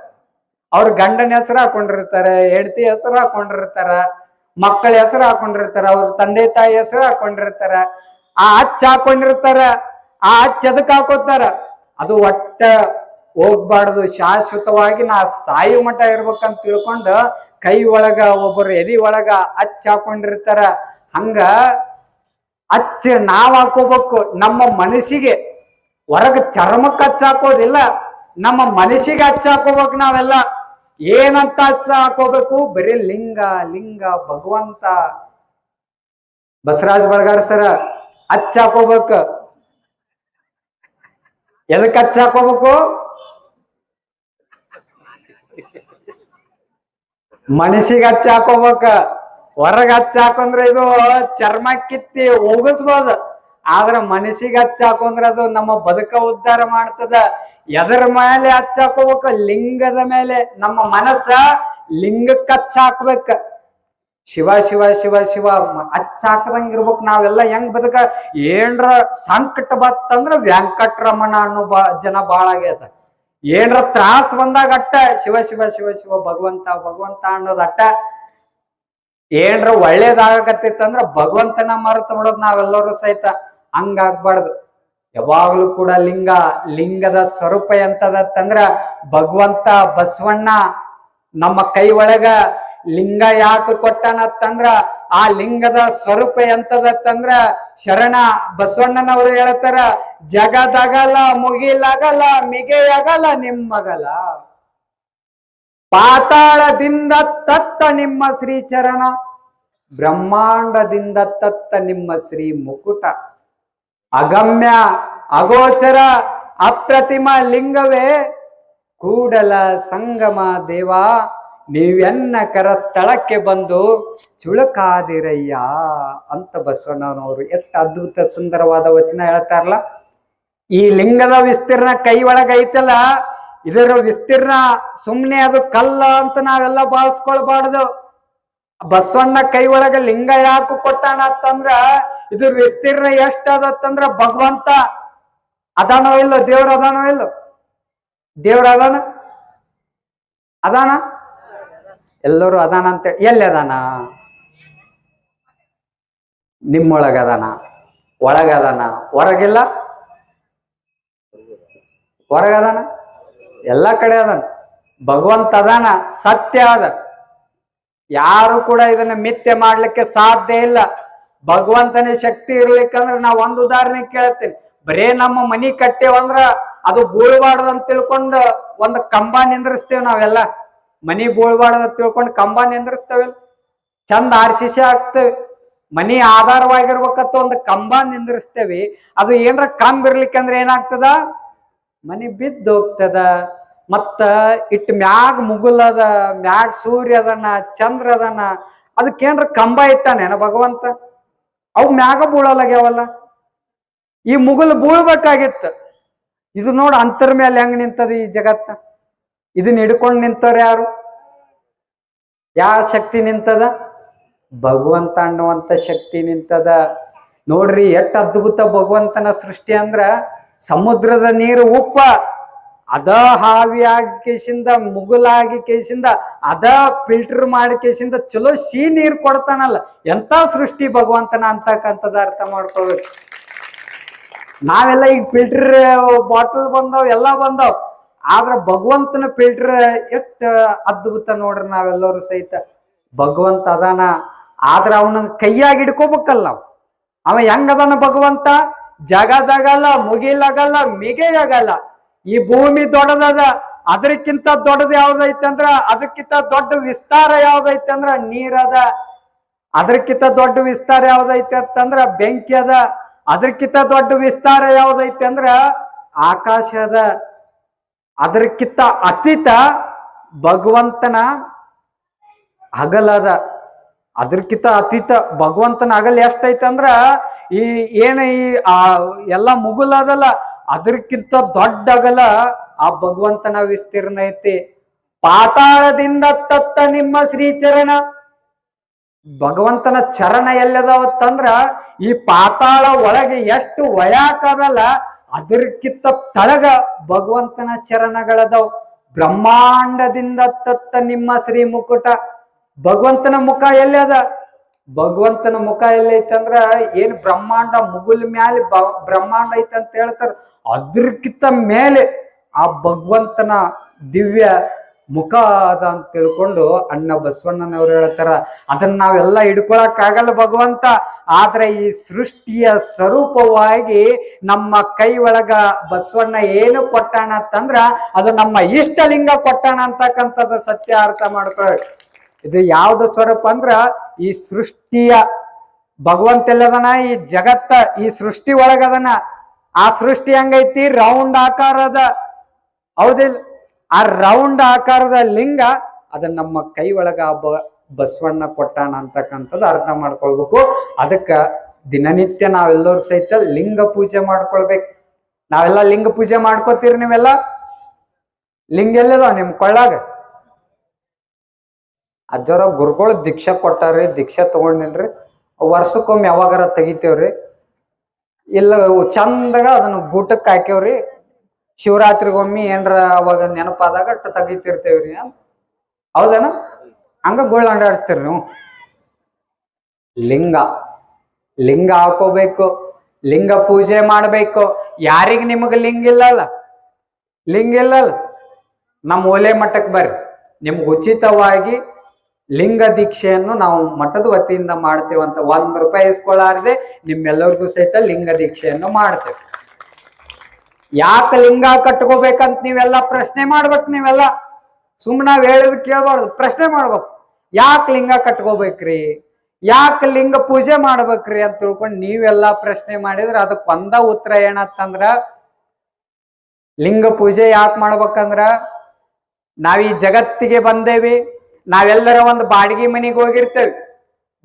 ಅವ್ರ ಗಂಡನ ಹೆಸರು ಹಾಕೊಂಡಿರ್ತಾರೆ, ಹೆಂಡತಿ ಹೆಸರು ಹಾಕೊಂಡಿರ್ತಾರ, ಮಕ್ಕಳ ಹೆಸರು ಹಾಕೊಂಡಿರ್ತಾರ, ಅವ್ರ ತಂದೆ ತಾಯಿ ಹೆಸರು ಹಾಕೊಂಡಿರ್ತಾರ. ಆ ಅಚ್ಚ ಹಾಕೊಂಡಿರ್ತಾರ. ಆ ಅಚ್ಚ ಎದಕ್ ಹಾಕೋತಾರ? ಅದು ಒಟ್ಟ ಹೋಗ್ಬಾರ್ದು. ಶಾಶ್ವತವಾಗಿ ನಾ ಸಾಯು ಮಠ ಇರ್ಬೇಕಂತ ತಿಳ್ಕೊಂಡು ಕೈ ಒಳಗ ಒಬ್ಬರು ಎದಿ ಒಳಗ ಅಚ್ಚ ಹಾಕೊಂಡಿರ್ತಾರ. ಹಂಗ ಅಚ್ಚ ನಾವ್ ಹಾಕೋಬೇಕು. ನಮ್ಮ ಮನಸ್ಸಿಗೆ ಹೊರಗ ಚರ್ಮಕ್ಕೆ ಹಚ್ಚ ಹಾಕೋದಿಲ್ಲ. ನಮ್ಮ ಮನಸ್ಸಿಗೆ ಅಚ್ಚ ಹಾಕೋಬೇಕು ನಾವೆಲ್ಲ. ಏನಂತ ಹಚ್ಚ ಹಾಕೋಬೇಕು? ಬರೀ ಲಿಂಗ ಲಿಂಗ, ಭಗವಂತ. ಬಸವರಾಜ್ ಬಳಗಾರ್ ಸರ ಹಚ್ಚ ಹಾಕೋಬೇಕು. ಎದಕ್ಕೆ ಹಚ್ಚ ಹಾಕೋಬೇಕು? ಮನಸ್ಸಿಗೆ ಹಚ್ಚ ಹಾಕೋಬೇಕ. ಹೊರಗ್ ಹಚ್ಚ ಹಾಕೊಂಡ್ರೆ ಇದು ಚರ್ಮ ಕಿತ್ತಿ ಹೋಗಿಸ್ಬೋದು. ಆದ್ರ ಮನಸ್ಸಿಗೆ ಹಚ್ಚ ಹಾಕೊಂಡ್ರೆ ಅದು ನಮ್ಮ ಬದುಕ ಉದ್ಧಾರ ಮಾಡ್ತದ. ಎದರ ಮೇಲೆ ಹಚ್ಚ ಹಾಕೋಬೇಕ, ಲಿಂಗದ ಮೇಲೆ. ನಮ್ಮ ಮನಸ್ಸ ಲಿಂಗಕ್ಕೆ ಹಚ್ಚ ಹಾಕ್ಬೇಕ. ಶಿವ ಶಿವ ಶಿವ ಶಿವ ಮ- ಹಚ್ಚ ಹಾಕದಂಗ ಇರ್ಬೇಕು. ನಾವೆಲ್ಲ ಹೆಂಗ್ ಬದುಕ? ಏನ್ರ ಸಂಕಟ ಬತ್ತಂದ್ರ ವೆಂಕಟರಮಣ ಅನ್ನೋ ಬಾ, ಜನ ಬಾಳ ಆಗ್ಯದ ಏನ್ರ ತ್ರಾಸ್ ಬಂದಾಗ ಅಟ್ಟ ಶಿವ ಶಿವ ಶಿವ ಶಿವ, ಭಗವಂತ ಭಗವಂತ ಅನ್ನೋದ್ ಅಟ್ಟ. ಏನ್ರ ಒಳ್ಳೇದಾಗಕತ್ತಿತ್ತಂದ್ರ ಭಗವಂತನ ಮರೆತು ಬಿಡೋದ್ ನಾವೆಲ್ಲರೂ ಸಹಿತ. ಹಂಗಾಗ್ಬಾರ್ದು. ಯಾವಾಗ್ಲೂ ಕೂಡ ಲಿಂಗ, ಲಿಂಗದ ಸ್ವರೂಪ ಎಂತದತ್ತಂದ್ರ ಭಗವಂತ ಬಸವಣ್ಣ ನಮ್ಮ ಕೈ ಒಳಗ ಲಿಂಗ ಯಾಕೆ ಕೊಟ್ಟನತ್ತಂದ್ರ? ಆ ಲಿಂಗದ ಸ್ವರೂಪ ಎಂತದತ್ತಂದ್ರ? ಶರಣ ಬಸವಣ್ಣನವರು ಹೇಳ್ತಾರ, ಜಗದಗಲ ಮುಗಿಲಗಲ ಮಿಗೆಯಗಲ ನಿಮ್ಮಗಲ. ಪಾತಾಳದಿಂದ ತತ್ತ ನಿಮ್ಮ ಶ್ರೀ ಚರಣ ಬ್ರಹ್ಮಾಂಡದಿಂದ ತತ್ತ ನಿಮ್ಮ ಶ್ರೀ ಮುಕುಟ. ಅಗಮ್ಯ ಅಗೋಚರ ಅಪ್ರತಿಮ ಲಿಂಗವೇ, ಕೂಡಲ ಸಂಗಮ ದೇವ. ನೀವೆನ್ನ ಕರ ಸ್ಥಳಕ್ಕೆ ಬಂದು ಚುಳುಕಾದಿರಯ್ಯ ಅಂತ ಬಸವಣ್ಣನವರು ಎಷ್ಟು ಅದ್ಭುತ ಸುಂದರವಾದ ವಚನ ಹೇಳ್ತಾರಲ್ಲ? ಈ ಲಿಂಗದ ವಿಸ್ತೀರ್ಣ ಕೈ ಒಳಗೈತಲ್ಲ ಇದರ ವಿಸ್ತೀರ್ಣ ಸುಮ್ಮನೆ ಅದು ಕಲ್ಲ ಅಂತ ನಾವೆಲ್ಲ ಭಾವಿಸ್ಕೊಳ್ಬಾರ್ದು. ಬಸವಣ್ಣ ಕೈ ಒಳಗ ಲಿಂಗ ಯಾಕೆ ಕೊಟ್ಟಾನ ಅಂತಂದ್ರ, ಇದ್ರ ವಿಸ್ತೀರ್ಣ ಎಷ್ಟದಂದ್ರ ಭಗವಂತ. ಅದಾನೋ ಇಲ್ಲೋ ದೇವ್ರ ಅದಾನೋ ಇಲ್ಲೋ? ದೇವ್ರ ಅದಾನ? ಅದಾನ? ಎಲ್ಲರೂ ಅದಾನ ಅಂತ ಎಲ್ಲಿ ಅದಾನ? ನಿಮ್ಮೊಳಗದಾನ? ಅದಾನ ಒಳಗ ಅದಾನ ಹೊರಗಿಲ್ಲ? ಹೊರಗದಾನ? ಎಲ್ಲ ಕಡೆ ಅದಾನ. ಭಗವಂತ ಅದಾನ, ಸತ್ಯ ಅದ. ಯಾರು ಕೂಡ ಇದನ್ನ ಮಿಥ್ಯೆ ಮಾಡ್ಲಿಕ್ಕೆ ಸಾಧ್ಯ ಇಲ್ಲ. ಭಗವಂತನ ಶಕ್ತಿ ಇರ್ಲಿಕ್ಕಂದ್ರ ನಾ ಒಂದು ಉದಾಹರಣೆ ಕೇಳ್ತೀನಿ. ಬರೇ ನಮ್ಮ ಮನಿ ಕಟ್ಟೇವಂದ್ರ ಅದು ಬೀಳ್ಬಾರ್ದು ಅಂತ ತಿಳ್ಕೊಂಡು ಒಂದು ಕಂಬ ನಿಂದ್ರಿಸ್ತೇವೆ ನಾವೆಲ್ಲ. ಮನಿ ಬೋಳ್ಬಾಡ ತಿಳ್ಕೊಂಡು ಕಂಬ ನಿಂದ್ರಿಸ್ತೇವಲ್ಲ. ಚಂದ ಆರ್ಶಿಷೆ ಆಗ್ತವೆ. ಮನಿ ಆಧಾರವಾಗಿರ್ಬೇಕತ್ತ ಒಂದು ಕಂಬ ನಿಂದ್ರಿಸ್ತೇವೆ. ಅದು ಏನ್ರ ಕಂಬ ಅಂದ್ರೆ ಏನಾಗ್ತದ? ಮನಿ ಬಿದ್ದು ಹೋಗ್ತದ ಮತ್ತ ಇಟ್ ಮ್ಯಾಗ ಮುಗುಲದ, ಮ್ಯಾಗ ಸೂರ್ಯ ಅದನ್ನ ಚಂದ್ರ ಅದನ್ನ ಅದಕ್ಕೇನ್ರ ಕಂಬ ಇಟ್ಟಾನೇನ ಭಗವಂತ? ಅವು ಮ್ಯಾಗ ಬೀಳಲಾಗ್ಯಾವಲ್ಲ. ಈ ಮುಗುಲ್ ಬೀಳ್ಬೇಕಾಗಿತ್ತು. ಇದು ನೋಡ ಅಂತರ್ ಮೇಲೆ ಹೆಂಗ್ ನಿಂತದ ಈ ಜಗತ್ತ? ಇದನ್ನ ಹಿಡ್ಕೊಂಡು ನಿಂತವ್ರು ಯಾರು? ಯಾವ ಶಕ್ತಿ ನಿಂತದ? ಭಗವಂತ ಅನ್ನುವಂತ ಶಕ್ತಿ ನಿಂತದ. ನೋಡ್ರಿ, ಎಷ್ಟ್ ಅದ್ಭುತ ಭಗವಂತನ ಸೃಷ್ಟಿ ಅಂದ್ರ ಸಮುದ್ರದ ನೀರು ಉಪ್ಪ, ಅದ ಹಾವಿಯಾಗಿ ಕೇಸಿಂದ ಮುಗುಲಾಗಿ ಕೇಸಿಂದ, ಅದ ಫಿಲ್ಟರ್ ಮಾಡಿ ಕೇಸಿಂದ ಚಲೋ ಸಿಹಿ ನೀರು ಕೊಡ್ತಾನಲ್ಲ, ಎಂತ ಸೃಷ್ಟಿ ಭಗವಂತನ ಅಂತಕ್ಕಂಥದ ಅರ್ಥ ಮಾಡ್ಕೋಬೇಕು ನಾವೆಲ್ಲ ಈಗ ಫಿಲ್ಟರ್ ಬಾಟಲ್ ಬಂದಾವ್, ಎಲ್ಲಾ ಬಂದಾವ್. ಆದ್ರ ಭಗವಂತನ ಫಿಲ್ಟರ್ ಎಷ್ಟ್ ಅದ್ಭುತ ನೋಡ್ರಿ ನಾವೆಲ್ಲರೂ ಸಹಿತ. ಭಗವಂತ ಅದಾನ, ಆದ್ರ ಅವನ ಕೈಯಾಗಿ ಹಿಡ್ಕೋಬೇಕಲ್ಲ ನಾವು ಅವ ಹೆಂಗದಾನ ಭಗವಂತ? ಜಗದಾಗಲ್ಲ, ಮುಗಿಲಾಗಲ್ಲ ಮಿಗೆಯಾಗಲ್ಲ ಈ ಭೂಮಿ ದೊಡ್ಡದದ ಅದಕ್ಕಿಂತ ದೊಡ್ಡದು ಯಾವ್ದೈತೆ ಅಂದ್ರ, ಅದಕ್ಕಿಂತ ದೊಡ್ಡ ವಿಸ್ತಾರ ಯಾವ್ದೈತೆ ಅಂದ್ರ ನೀರದ ಅದಕ್ಕಿಂತ ದೊಡ್ಡ ವಿಸ್ತಾರ ಯಾವ್ದೈತೆ ಅಂತಂದ್ರ ಬೆಂಕಿ ಅದ. ಅದಕ್ಕಿಂತ ದೊಡ್ಡ ವಿಸ್ತಾರ ಯಾವ್ದೈತೆ ಅಂದ್ರ ಆಕಾಶ ಅದ. ಅದಕ್ಕಿಂತ ಅತೀತ ಭಗವಂತನ ಹಗಲದ ಅದಕ್ಕಿಂತ ಅತೀತ ಭಗವಂತನ ಹಗಲ್ ಎಷ್ಟೈತೆ ಅಂದ್ರ ಈ ಏನ ಈ, ಆ, ಎಲ್ಲ ಮುಗುಲದಲ್ಲ ಅದಕ್ಕಿಂತ ದೊಡ್ಡ ಅಗಲ ಆ ಭಗವಂತನ ವಿಸ್ತೀರ್ಣ ಐತಿ. ಪಾತಾಳದಿಂದ ತತ್ತ ನಿಮ್ಮ ಶ್ರೀಚರಣ. ಭಗವಂತನ ಚರಣ ಎಲ್ಲದಾವತ್ತಂದ್ರ ಈ ಪಾತಾಳ ಒಳಗೆ ಎಷ್ಟು ವಯಾಕದಲ್ಲ ಅದಕ್ಕಿಂತ ತಳಗ ಭಗವಂತನ ಚರಣಗಳದವು. ಬ್ರಹ್ಮಾಂಡದಿಂದ ತತ್ತ ನಿಮ್ಮ ಶ್ರೀ ಮುಕುಟ. ಭಗವಂತನ ಮುಖ ಎಲ್ಲಿ ಅದ? ಭಗವಂತನ ಮುಖ ಎಲ್ಲಿ ಐತಂದ್ರ ಏನ್ ಬ್ರಹ್ಮಾಂಡ ಮುಗುಲ್ ಮ್ಯಾಲೆ ಬ್ರಹ್ಮಾಂಡ ಐತಂತ ಹೇಳ್ತಾರ. ಅದ್ರಕ್ಕಿಂತ ಮೇಲೆ ಆ ಭಗವಂತನ ದಿವ್ಯ ಮುಖ ಅದ ಅಂತ ತಿಳ್ಕೊಂಡು ಅಣ್ಣ ಬಸವಣ್ಣನವ್ರು ಹೇಳ್ತಾರ, ಅದನ್ನ ನಾವೆಲ್ಲ ಹಿಡ್ಕೊಳಕ್ ಆಗಲ್ಲ ಭಗವಂತ. ಆದ್ರೆ ಈ ಸೃಷ್ಟಿಯ ಸ್ವರೂಪವಾಗಿ ನಮ್ಮ ಕೈ ಒಳಗ ಬಸವಣ್ಣ ಏನು ಕೊಟ್ಟಾಣ ಅಂತಂದ್ರ, ಅದು ನಮ್ಮ ಇಷ್ಟಲಿಂಗ ಕೊಟ್ಟಾಣ ಅಂತಕ್ಕಂಥದ್ದು ಸತ್ಯ ಅರ್ಥ ಮಾಡ್ಕೊಳ್ಳಿ ಇದು ಯಾವ್ದು ಸ್ವರೂಪ ಅಂದ್ರ, ಈ ಸೃಷ್ಟಿಯ ಭಗವಂತ ಎಲ್ಲದನ ಈ ಜಗತ್ತ, ಈ ಸೃಷ್ಟಿ ಒಳಗದನ. ಆ ಸೃಷ್ಟಿ ಹಂಗೈತಿ? ರೌಂಡ್ ಆಕಾರದ. ಹೌದಿಲ್ಲ ಆ ರೌಂಡ್ ಆಕಾರದ ಲಿಂಗ ಅದನ್ನ ನಮ್ಮ ಕೈ ಒಳಗ ಬಸವಣ್ಣ ಕೊಟ್ಟಾನ ಅಂತಕ್ಕಂಥದ್ದು ಅರ್ಥ ಮಾಡ್ಕೊಳ್ಬೇಕು. ಅದಕ್ಕ ದಿನನಿತ್ಯ ನಾವೆಲ್ಲರೂ ಸಹಿತ ಲಿಂಗ ಪೂಜೆ ಮಾಡ್ಕೊಳ್ಬೇಕು. ನಾವೆಲ್ಲ ಲಿಂಗ ಪೂಜೆ ಮಾಡ್ಕೋತೀರಿ ನೀವೆಲ್ಲ? ಲಿಂಗ ಎಲ್ಲದ ನಿಮ್ ಕೊಳ್ಳಾಗ? ಅಜ್ಜರ ಗುರುಗಳು ದೀಕ್ಷಾ ಕೊಟ್ಟಾರ್ರಿ, ದೀಕ್ಷಾ ತಗೊಂಡಿನ್ರಿ. ವರ್ಷಕ್ಕೊಮ್ಮೆ ಯಾವಾಗಾರ ತೆಗಿತೇವ್ರಿ. ಇಲ್ಲ, ಚಂದಾಗ ಅದನ್ನ ಗೂಟಕ್ಕೆ ಹಾಕ್ಯವ್ರಿ. ಶಿವರಾತ್ರಿಗೊಮ್ಮೆ ಏನರ ಅವಾಗ ನೆನಪಾದಾಗ ತೆಗಿತಿರ್ತೇವ್ರಿ ಹೌದೇನ? ಹಂಗ ಗೋಳ್ ಅಂಡಾಡಿಸ್ತೀರಿ ನೀವು. ಲಿಂಗ. ಲಿಂಗ ಹಾಕೋಬೇಕು. ಲಿಂಗ ಪೂಜೆ ಮಾಡ್ಬೇಕು. ಯಾರಿಗ ನಿಮಗ ಲಿಂಗ ಇಲ್ಲಲ್ಲ? ಲಿಂಗ ಇಲ್ಲಲ್ಲ? ನಮ್ಮ ಓಲೆ ಮಠಕ್ಕೆ ಬರ್ರಿ. ನಿಮ್ಗೆ ಉಚಿತವಾಗಿ ಲಿಂಗ ದೀಕ್ಷೆಯನ್ನು ನಾವು ಮಠದ ವತಿಯಿಂದ ಮಾಡ್ತೇವಂತ ಒಂದ್ ರೂಪಾಯಿ ಇಸ್ಕೊಳ್ಳಾರ್ದೆ ನಿಮ್ಮೆಲ್ಲರಿಗೂ ಸಹಿತ ಲಿಂಗ ದೀಕ್ಷೆಯನ್ನು ಮಾಡ್ತೇವೆ. ಯಾಕೆ ಲಿಂಗ ಕಟ್ಕೋಬೇಕಂತ ನೀವೆಲ್ಲ ಪ್ರಶ್ನೆ ಮಾಡ್ಬೇಕು ನೀವೆಲ್ಲ. ಸುಮ್ಮನೆ ಹೇಳಿದ ಕೇಳಬಾರ್ದು, ಪ್ರಶ್ನೆ ಮಾಡ್ಬೇಕು. ಯಾಕೆ ಲಿಂಗ ಕಟ್ಕೋಬೇಕ್ರಿ? ಯಾಕೆ ಲಿಂಗ ಪೂಜೆ ಮಾಡ್ಬೇಕ್ರಿ ಅಂತ ತಿಳ್ಕೊಂಡು ನೀವೆಲ್ಲ ಪ್ರಶ್ನೆ ಮಾಡಿದ್ರೆ ಅದಕ್ಕೆ ಒಂದ ಉತ್ತರ ಏನತ್ತಂದ್ರ ಲಿಂಗ ಪೂಜೆ ಯಾಕೆ ಮಾಡ್ಬೇಕಂದ್ರ, ನಾವೀ ಜಗತ್ತಿಗೆ ಬಂದೇವಿ, ನಾವೆಲ್ಲರ ಒಂದು ಬಾಡಿಗೆ ಮನೆಗೆ ಹೋಗಿರ್ತೇವೆ.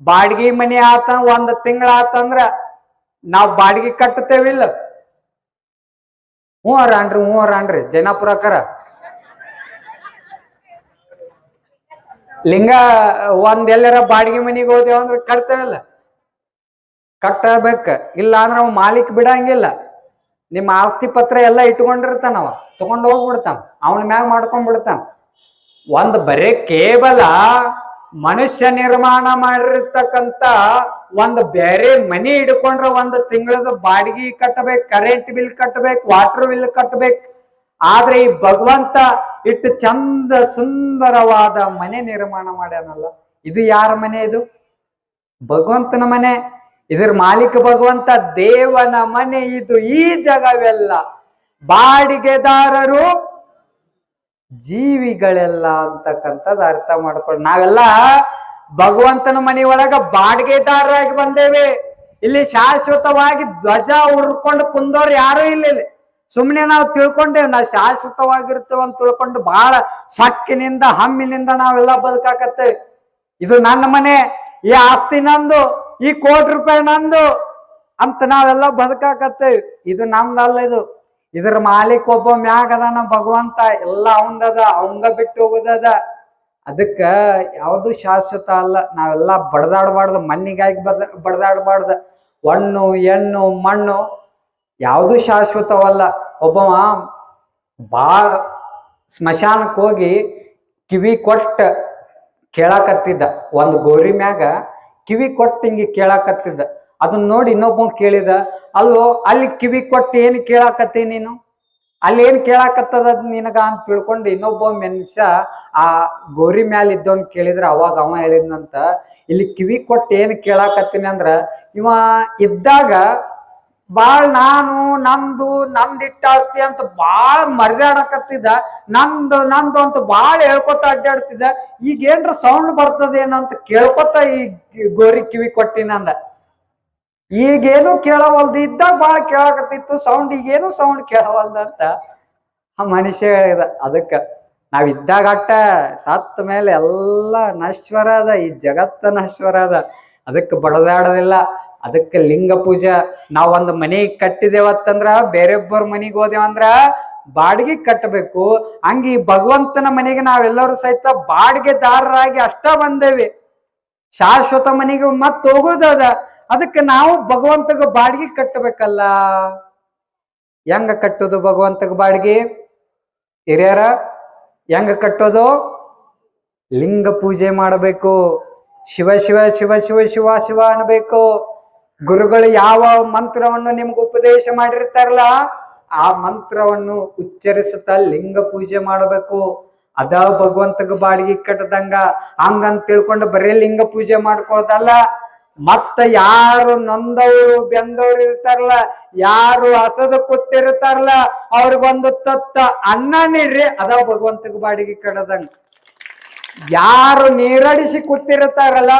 ಬಾಡಿಗೆ ಮನೆ ಆತ ಒಂದು ತಿಂಗಳ ಆತಂದ್ರ ನಾವು ಬಾಡಿಗೆ ಕಟ್ಟತೇವಿಲ್ಲ ಹ್ಞೂ ಹ್ಞೂ ಅನ್ರಿ ಜೈನಾಪುರಕ್ಕರ ಲಿಂಗ ಒಂದ್ ಎಲ್ಲರ ಬಾಡಿಗೆ ಮನಿಗೆ ಹೋದೇವ ಅಂದ್ರೆ ಕಟ್ತೇವಲ್ಲ? ಕಟ್ಟಬೇಕ. ಇಲ್ಲ ಅಂದ್ರೆ ಅವ್ ಮಾಲೀಕ್ ಬಿಡಂಗಿಲ್ಲ. ನಿಮ್ಮ ಆಸ್ತಿ ಪತ್ರ ಎಲ್ಲ ಇಟ್ಕೊಂಡಿರ್ತಾನ ಅವ, ತಗೊಂಡ್ ಹೋಗ್ಬಿಡ್ತಾನ. ಅವನ ಮ್ಯಾಗ ಮಾಡ್ಕೊಂಡ್ ಬಿಡ್ತಾನ ಒಂದ್ ಬರೇ ಕೇವಲ ಮನುಷ್ಯ ನಿರ್ಮಾಣ ಮಾಡಿರ್ತಕ್ಕಂತ ಒಂದು ಬೇರೆ ಮನಿ ಹಿಡ್ಕೊಂಡ್ರ ಒಂದು ತಿಂಗಳದ ಬಾಡಿಗೆ ಕಟ್ಟಬೇಕು ಕರೆಂಟ್ ಬಿಲ್ ಕಟ್ಟಬೇಕು ವಾಟರ್ ಬಿಲ್ ಕಟ್ಟಬೇಕು ಆದ್ರೆ ಈ ಭಗವಂತ ಇಟ್ಟು ಚಂದ ಸುಂದರವಾದ ಮನೆ ನಿರ್ಮಾಣ ಮಾಡ್ಯಾನಲ್ಲ, ಇದು ಯಾರ ಮನೆ ಇದು? ಭಗವಂತನ ಮನೆ. ಇದ್ರ ಮಾಲೀಕ ಭಗವಂತ ದೇವನ ಮನೆ ಇದು ಈ ಜಗವೆಲ್ಲ. ಬಾಡಿಗೆದಾರರು ಜೀವಿಗಳೆಲ್ಲ ಅಂತಕ್ಕಂಥದ್ದು ಅರ್ಥ ಮಾಡ್ಕೊಂಡು ನಾವೆಲ್ಲ ಭಗವಂತನ ಮನೆ ಒಳಗ ಬಾಡಿಗೆದಾರರಾಗಿ ಬಂದೇವೆ. ಇಲ್ಲಿ ಶಾಶ್ವತವಾಗಿ ಧ್ವಜ ಉರ್ಕೊಂಡು ಕುಂದೋರು ಯಾರು ಇಲ್ಲ ಇಲ್ಲಿ ಸುಮ್ಮನೆ ನಾವು ತಿಳ್ಕೊಂಡೇವೆ, ನಾವು ಶಾಶ್ವತವಾಗಿರ್ತೇವೆ ಅಂತ ತಿಳ್ಕೊಂಡು ಬಹಳ ಸಕ್ಕಿನಿಂದ, ಹಮ್ಮಿನಿಂದ ನಾವೆಲ್ಲ ಬದುಕಾಕತ್ತೇವೆ. ಇದು ನನ್ನ ಮನೆ, ಈ ಆಸ್ತಿ ನಂದು, ಈ ಕೋಟಿ ರೂಪಾಯಿ ನಂದು ಅಂತ ನಾವೆಲ್ಲ ಬದುಕಾಕತ್ತೇವೆ. ಇದು ನಮ್ದಲ್ಲ ಇದು. ಇದ್ರ ಮಾಲೀಕ್ ಒಬ್ಬ ಮ್ಯಾಗ ಅದಾನ ಭಗವಂತ, ಎಲ್ಲ ಅವಂದದ, ಅವಂಗ ಬಿಟ್ಟು ಹೋಗುದದ. ಅದಕ್ಕ ಯಾವುದು ಶಾಶ್ವತ ಅಲ್ಲ. ನಾವೆಲ್ಲ ಬಡದಾಡಬಾರ್ದು, ಮಣ್ಣಿಗಾಗಿ ಬದ, ಬಡದಾಡಬಾರ್ದು. ಹಣ್ಣು, ಹೆಣ್ಣು, ಮಣ್ಣು ಯಾವುದು ಶಾಶ್ವತವಲ್ಲ. ಒಬ್ಬವ ಭಾಳ ಸ್ಮಶಾನಕ್ಕೆ ಹೋಗಿ ಕಿವಿ ಕೊಟ್ಟ ಕೇಳಾಕತ್ತಿದ್ದ. ಒಂದು ಗೋರಿ ಮ್ಯಾಗ ಕಿವಿ ಕೊಟ್ಟು ಹಿಂಗೆ ಕೇಳಾಕತ್ತಿದ್ದ. ಅದನ್ನ ನೋಡಿ ಇನ್ನೊಬ್ಬ ಕೇಳಿದ, ಅಲ್ಲೋ, ಅಲ್ಲಿ ಕಿವಿ ಕೊಟ್ಟು ಏನು ಕೇಳಾಕತ್ತಿ ನೀನು? ಅಲ್ಲಿ ಏನ್ ಕೇಳಾಕತ್ತದ ಅದ್ ನಿನಗ? ಅಂತ ತಿಳ್ಕೊಂಡು ಇನ್ನೊಬ್ಬ ಮನುಷ್ಯ ಆ ಗೌರಿ ಮ್ಯಾಲ ಇದ್ದವನ್ ಕೇಳಿದ್ರ ಅವಾಗ ಅವ ಹೇಳಿದ್ನಂತ, ಇಲ್ಲಿ ಕಿವಿ ಕೊಟ್ಟು ಏನ್ ಕೇಳಾಕತ್ತೀನಿ ಅಂದ್ರ, ಇವ ಇದ್ದಾಗ ಬಾಳ್ ನಾನು ನಂದು ನಂದಿಟ್ಟ ಆಸ್ತಿ ಅಂತ ಬಾಳ್ ಮರ್ಯಾಡಕತ್ತಿದ್ದ ನಂದು ನಂದು ಅಂತ ಬಾಳ್ ಹೇಳ್ಕೊತ ಅಡ್ಡಾಡ್ತಿದ್ದ ಈಗ ಏನ್ರ ಸೌಂಡ್ ಬರ್ತದೇನಂತ ಕೇಳ್ಕೊತ ಈ ಗೋರಿ ಕಿವಿ ಕೊಟ್ಟಿನಂದ ಈಗೇನು ಕೇಳವಲ್ದು ಇದ್ದ ಬಾಳ ಕೇಳಾಕತ್ತಿತ್ತು ಸೌಂಡ್ ಈಗೇನು ಸೌಂಡ್ ಕೇಳವಲ್ದ ಅಂತ ಆ ಮನುಷ್ಯ ಹೇಳಿದ. ಅದಕ್ಕ ನಾವ್ ಇದ್ದಾಗ ಅಟ್ಟ ಸತ್ತ ಮೇಲೆ ಎಲ್ಲ ನಶ್ವರ ಅದ, ಈ ಜಗತ್ತ ನಶ್ವರ ಅದ. ಅದಕ್ಕೆ ಬಡದಾಡೋದಿಲ್ಲ, ಅದಕ್ಕೆ ಲಿಂಗ ಪೂಜೆ. ನಾವೊಂದು ಮನಿ ಕಟ್ಟಿದೇವತ್ತಂದ್ರ ಬೇರೊಬ್ಬರ ಮನಿಗ್ ಹೋದೇವಂದ್ರ ಬಾಡಿಗೆ ಕಟ್ಟಬೇಕು ಹಂಗ ಈ ಭಗವಂತನ ಮನೆಗೆ ನಾವೆಲ್ಲರೂ ಸಹಿತ ಬಾಡಿಗೆದಾರರಾಗಿ ಅಷ್ಟ ಬಂದೇವಿ. ಶಾಶ್ವತ ಮನೆಗೆ ಮತ್ತೆ ಹೋಗೋದದ ಅದಕ್ಕೆ ನಾವು ಭಗವಂತಗ ಬಾಡಿಗೆ ಕಟ್ಟಬೇಕಲ್ಲ. ಹೆಂಗ ಕಟ್ಟೋದು ಭಗವಂತಗ ಬಾಡಿಗೆ? ಹಿರಿಯರ, ಹೆಂಗ ಕಟ್ಟೋದು? ಲಿಂಗ ಪೂಜೆ ಮಾಡಬೇಕು. ಶಿವ ಶಿವ ಶಿವ ಶಿವ ಶಿವ ಶಿವ ಅನ್ಬೇಕು ಗುರುಗಳು ಯಾವ ಮಂತ್ರವನ್ನು ನಿಮ್ಗೆ ಉಪದೇಶ ಮಾಡಿರ್ತಾರಲ್ಲ, ಆ ಮಂತ್ರವನ್ನು ಉಚ್ಚರಿಸುತ್ತಾ ಲಿಂಗ ಪೂಜೆ ಮಾಡಬೇಕು. ಅದ ಭಗವಂತಗ ಬಾಡಿಗೆ ಕಟ್ಟದಂಗ. ಹಂಗಂತ ತಿಳ್ಕೊಂಡು ಬರೀ ಲಿಂಗ ಪೂಜೆ ಮಾಡ್ಕೊಳ್ಳೋದಲ್ಲ ಮತ್ತ ಯಾರು ನೊಂದವರು ಬೆಂದವರು ಇರ್ತಾರಲ್ಲ, ಯಾರು ಹಸದ ಕೂತಿರ್ತಾರಲ್ಲ ಅವ್ರಿಗೊಂದು ತತ್ತ ಅನ್ನ ನೀಡ್ರಿ, ಅದ ಭಗವಂತಗ ಬಾಡಿಗೆ ಕಡದಂಗ. ಯಾರು ನೀರಡಿಸಿ ಕೂತಿರ್ತಾರಲ್ಲ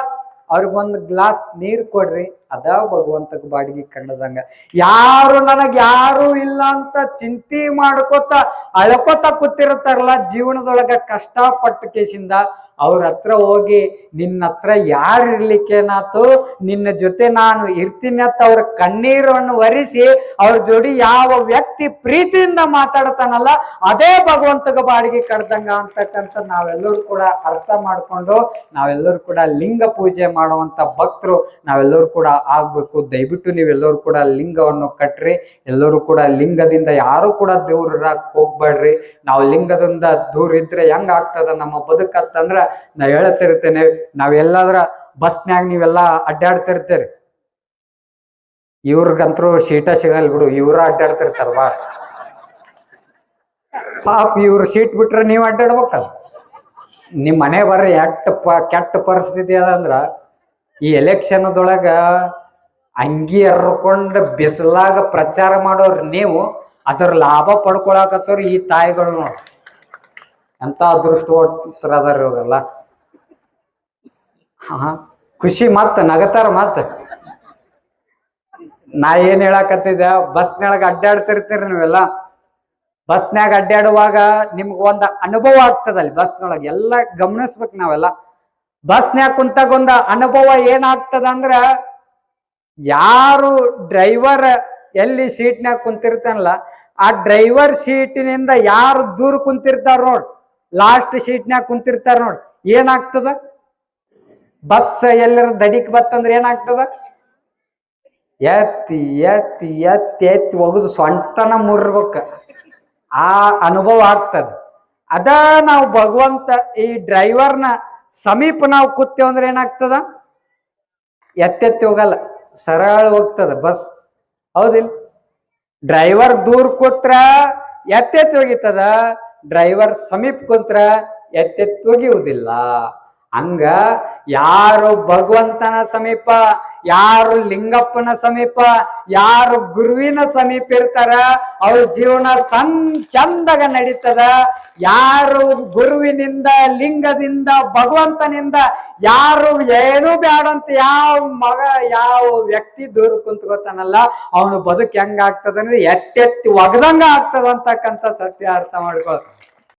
ಅವ್ರಿಗೊಂದು ಗ್ಲಾಸ್ ನೀರ್ ಕೊಡ್ರಿ. ಅದ ಭಗವಂತಗ ಬಾಡಿಗೆ ಕಂಡದಂಗ. ಯಾರು ನನಗ್ ಯಾರು ಇಲ್ಲ ಅಂತ ಚಿಂತೆ ಮಾಡ್ಕೋತ ಅಳ್ಕೋತ ಕೂತಿರ್ತಾರಲ್ಲ ಜೀವನದೊಳಗ ಕಷ್ಟಪಟ್ಟ ಕೇಸಿಂದ ಅವ್ರ ಹತ್ರ ಹೋಗಿ ನಿನ್ನ ಹತ್ರ ಯಾರು ಇರ್ಲಿಕ್ಕೇನಾತು ನಿನ್ನ ಜೊತೆ ನಾನು ಇರ್ತೀನಿ ಅಂತ ಅವ್ರ ಕಣ್ಣೀರನ್ನು ಒರೆಸಿ ಅವ್ರ ಜೋಡಿ ಯಾವ ವ್ಯಕ್ತಿ ಪ್ರೀತಿಯಿಂದ ಮಾತಾಡ್ತಾನಲ್ಲ ಅದೇ ಭಗವಂತಗ ಬಾಡಿಗೆ ಕಡ್ದಂಗ ಅಂತಕ್ಕಂಥ ನಾವೆಲ್ಲರೂ ಕೂಡ ಅರ್ಥ ಮಾಡ್ಕೊಂಡು ನಾವೆಲ್ಲರೂ ಕೂಡ ಲಿಂಗ ಪೂಜೆ ಮಾಡುವಂತ ಭಕ್ತರು ನಾವೆಲ್ಲರೂ ಕೂಡ ಆಗ್ಬೇಕು. ದಯವಿಟ್ಟು ನೀವೆಲ್ಲರೂ ಕೂಡ ಲಿಂಗವನ್ನು ಕಟ್ಟ್ರಿ ಎಲ್ಲರೂ ಕೂಡ ಲಿಂಗದಿಂದ ಯಾರು ಕೂಡ ದೂರರಾಕ್ ಹೋಗ್ಬೇಡ್ರಿ. ನಾವು ಲಿಂಗದಿಂದ ದೂರ ಇದ್ರೆ ಹೆಂಗ್ ಆಗ್ತದ ನಮ್ಮ ಬದುಕತ್ತಂದ್ರ ನಾ ಹೇಳ್ತಿರ್ತೇನೆ. ನಾವೆಲ್ಲಾದ್ರ ಬಸ್ನ್ಯಾಗ ನೀವೆಲ್ಲಾ ಅಡ್ಡಾಡ್ತಿರ್ತೀರಿ. ಇವ್ರಿಗಂತರೂ ಸೀಟ ಸಿಗಲ್ ಬಿಡು, ಇವ್ರ ಅಡ್ಡಾಡ್ತಿರ್ತಾರವಾ ಪಾಪ ಇವ್ರು ಸೀಟ್ ಬಿಟ್ರೆ ನೀವು ಅಡ್ಡಾಡ್ಬೇಕಲ್ಲ. ನಿಮ್ ಮನೆ ಬರ್ರಿ, ಎಟ್ಟ ಪ ಕೆಟ್ಟ ಪರಿಸ್ಥಿತಿ ಅದಂದ್ರ ಈ ಎಲೆಕ್ಷನ್ದೊಳಗ ಅಂಗಿ ಎರ್ಕೊಂಡ್ ಬಿಸಿಲಾಗ ಪ್ರಚಾರ ಮಾಡೋರ್ ನೀವು, ಅದರ ಲಾಭ ಪಡ್ಕೊಳಕತ್ತವ್ರು ಈ ತಾಯಿಗಳು ನೋಡಿ. ಎಂತ ಅದೃಷ್ಟ ಇವ್ರೆಲ್ಲ. ಹಾ ಖುಷಿ ಮತ್ತ ನಗತಾರ ಮತ್ತ ನಾ ಏನ್ ಹೇಳಾಕತ್ತಿದ್ದೆ ಬಸ್ನೊಳಗ ಅಡ್ಡಾಡ್ತಿರ್ತೀರಿ ನೀವೆಲ್ಲ. ಬಸ್ನಾಗ ಅಡ್ಡಾಡುವಾಗ ನಿಮ್ಗ ಒಂದು ಅನುಭವ ಆಗ್ತದಲ್ಲಿ ಬಸ್ನೊಳಗೆ ಎಲ್ಲ ಗಮನಿಸ್ಬೇಕು ನಾವೆಲ್ಲ. ಬಸ್ನ್ಯಾಗ ಕುಂತಾಗ ಒಂದ ಅನುಭವ ಏನಾಗ್ತದ ಅಂದ್ರ ಯಾರು ಡ್ರೈವರ್ ಎಲ್ಲಿ ಸೀಟ್ನ್ಯಾಗ ಕುಂತಿರ್ತಾನಲ್ಲ, ಆ ಡ್ರೈವರ್ ಸೀಟಿನಿಂದ ಯಾರು ದೂರ ಕುಂತಿರ್ತಾರ ನೋಡ್, ಲಾಸ್ಟ್ ಸೀಟ್ನ್ಯಾಗ ಕುಂತಿರ್ತಾರ ನೋಡ್, ಏನಾಗ್ತದ? ಬಸ್ ಎಲ್ಲರ ದಡಿಕ್ ಬತ್ತಂದ್ರ ಏನಾಗ್ತದ? ಎತ್ತಿ ಎತ್ತಿ ಎತ್ತಿ ಎತ್ತಿ ಒಗದು ಸೊಂಟನ ಮುರ್ಬೇಕ. ಆ ಅನುಭವ ಆಗ್ತದ. ಅದ ನಾವು ಭಗವಂತ ಈ ಡ್ರೈವರ್ನ ಸಮೀಪ ನಾವು ಕೂತೇವೆ ಅಂದ್ರೆ ಏನಾಗ್ತದ? ಎತ್ತೆತ್ತಿ ಹೋಗಲ್ಲ, ಸರಳ ಹೋಗ್ತದ ಬಸ್. ಹೌದಿಲ್ಲ? ಡ್ರೈವರ್ ದೂರ ಕೂತ್ರ ಎತ್ತೆತ್ತಿ ಹೋಗಿತದ ಡ್ರೈವರ್ ಸಮೀಪ ಕೂತ್ರ ಎತ್ತೆತ್ತಿ ಹೋಗಿಯುವುದಿಲ್ಲ ಹಂಗ ಯಾರು ಭಗವಂತನ ಸಮೀಪ ಯಾರು ಲಿಂಗಪ್ಪನ ಸಮೀಪ, ಯಾರು ಗುರುವಿನ ಸಮೀಪ ಇರ್ತಾರ, ಅವ್ರ ಜೀವನ ಸನ್ ಚಂದಾಗ ನಡೀತದ. ಯಾರು ಗುರುವಿನಿಂದ, ಲಿಂಗದಿಂದ, ಭಗವಂತನಿಂದ, ಯಾರು ಏನು ಬೇಡಂತ ಯಾವ ಮಗ, ಯಾವ ವ್ಯಕ್ತಿ ದೂರ ಕುಂತ್ಕೋತಾನಲ್ಲ ಅವನು ಬದುಕು ಹೆಂಗ್ ಆಗ್ತದ ಅಂದ್ರೆ ಎತ್ತೆತ್ತಿ ಒಗದಂಗ ಆಗ್ತದ ಅಂತಕ್ಕಂಥ ಸತ್ಯ ಅರ್ಥ ಮಾಡ್ಕೊ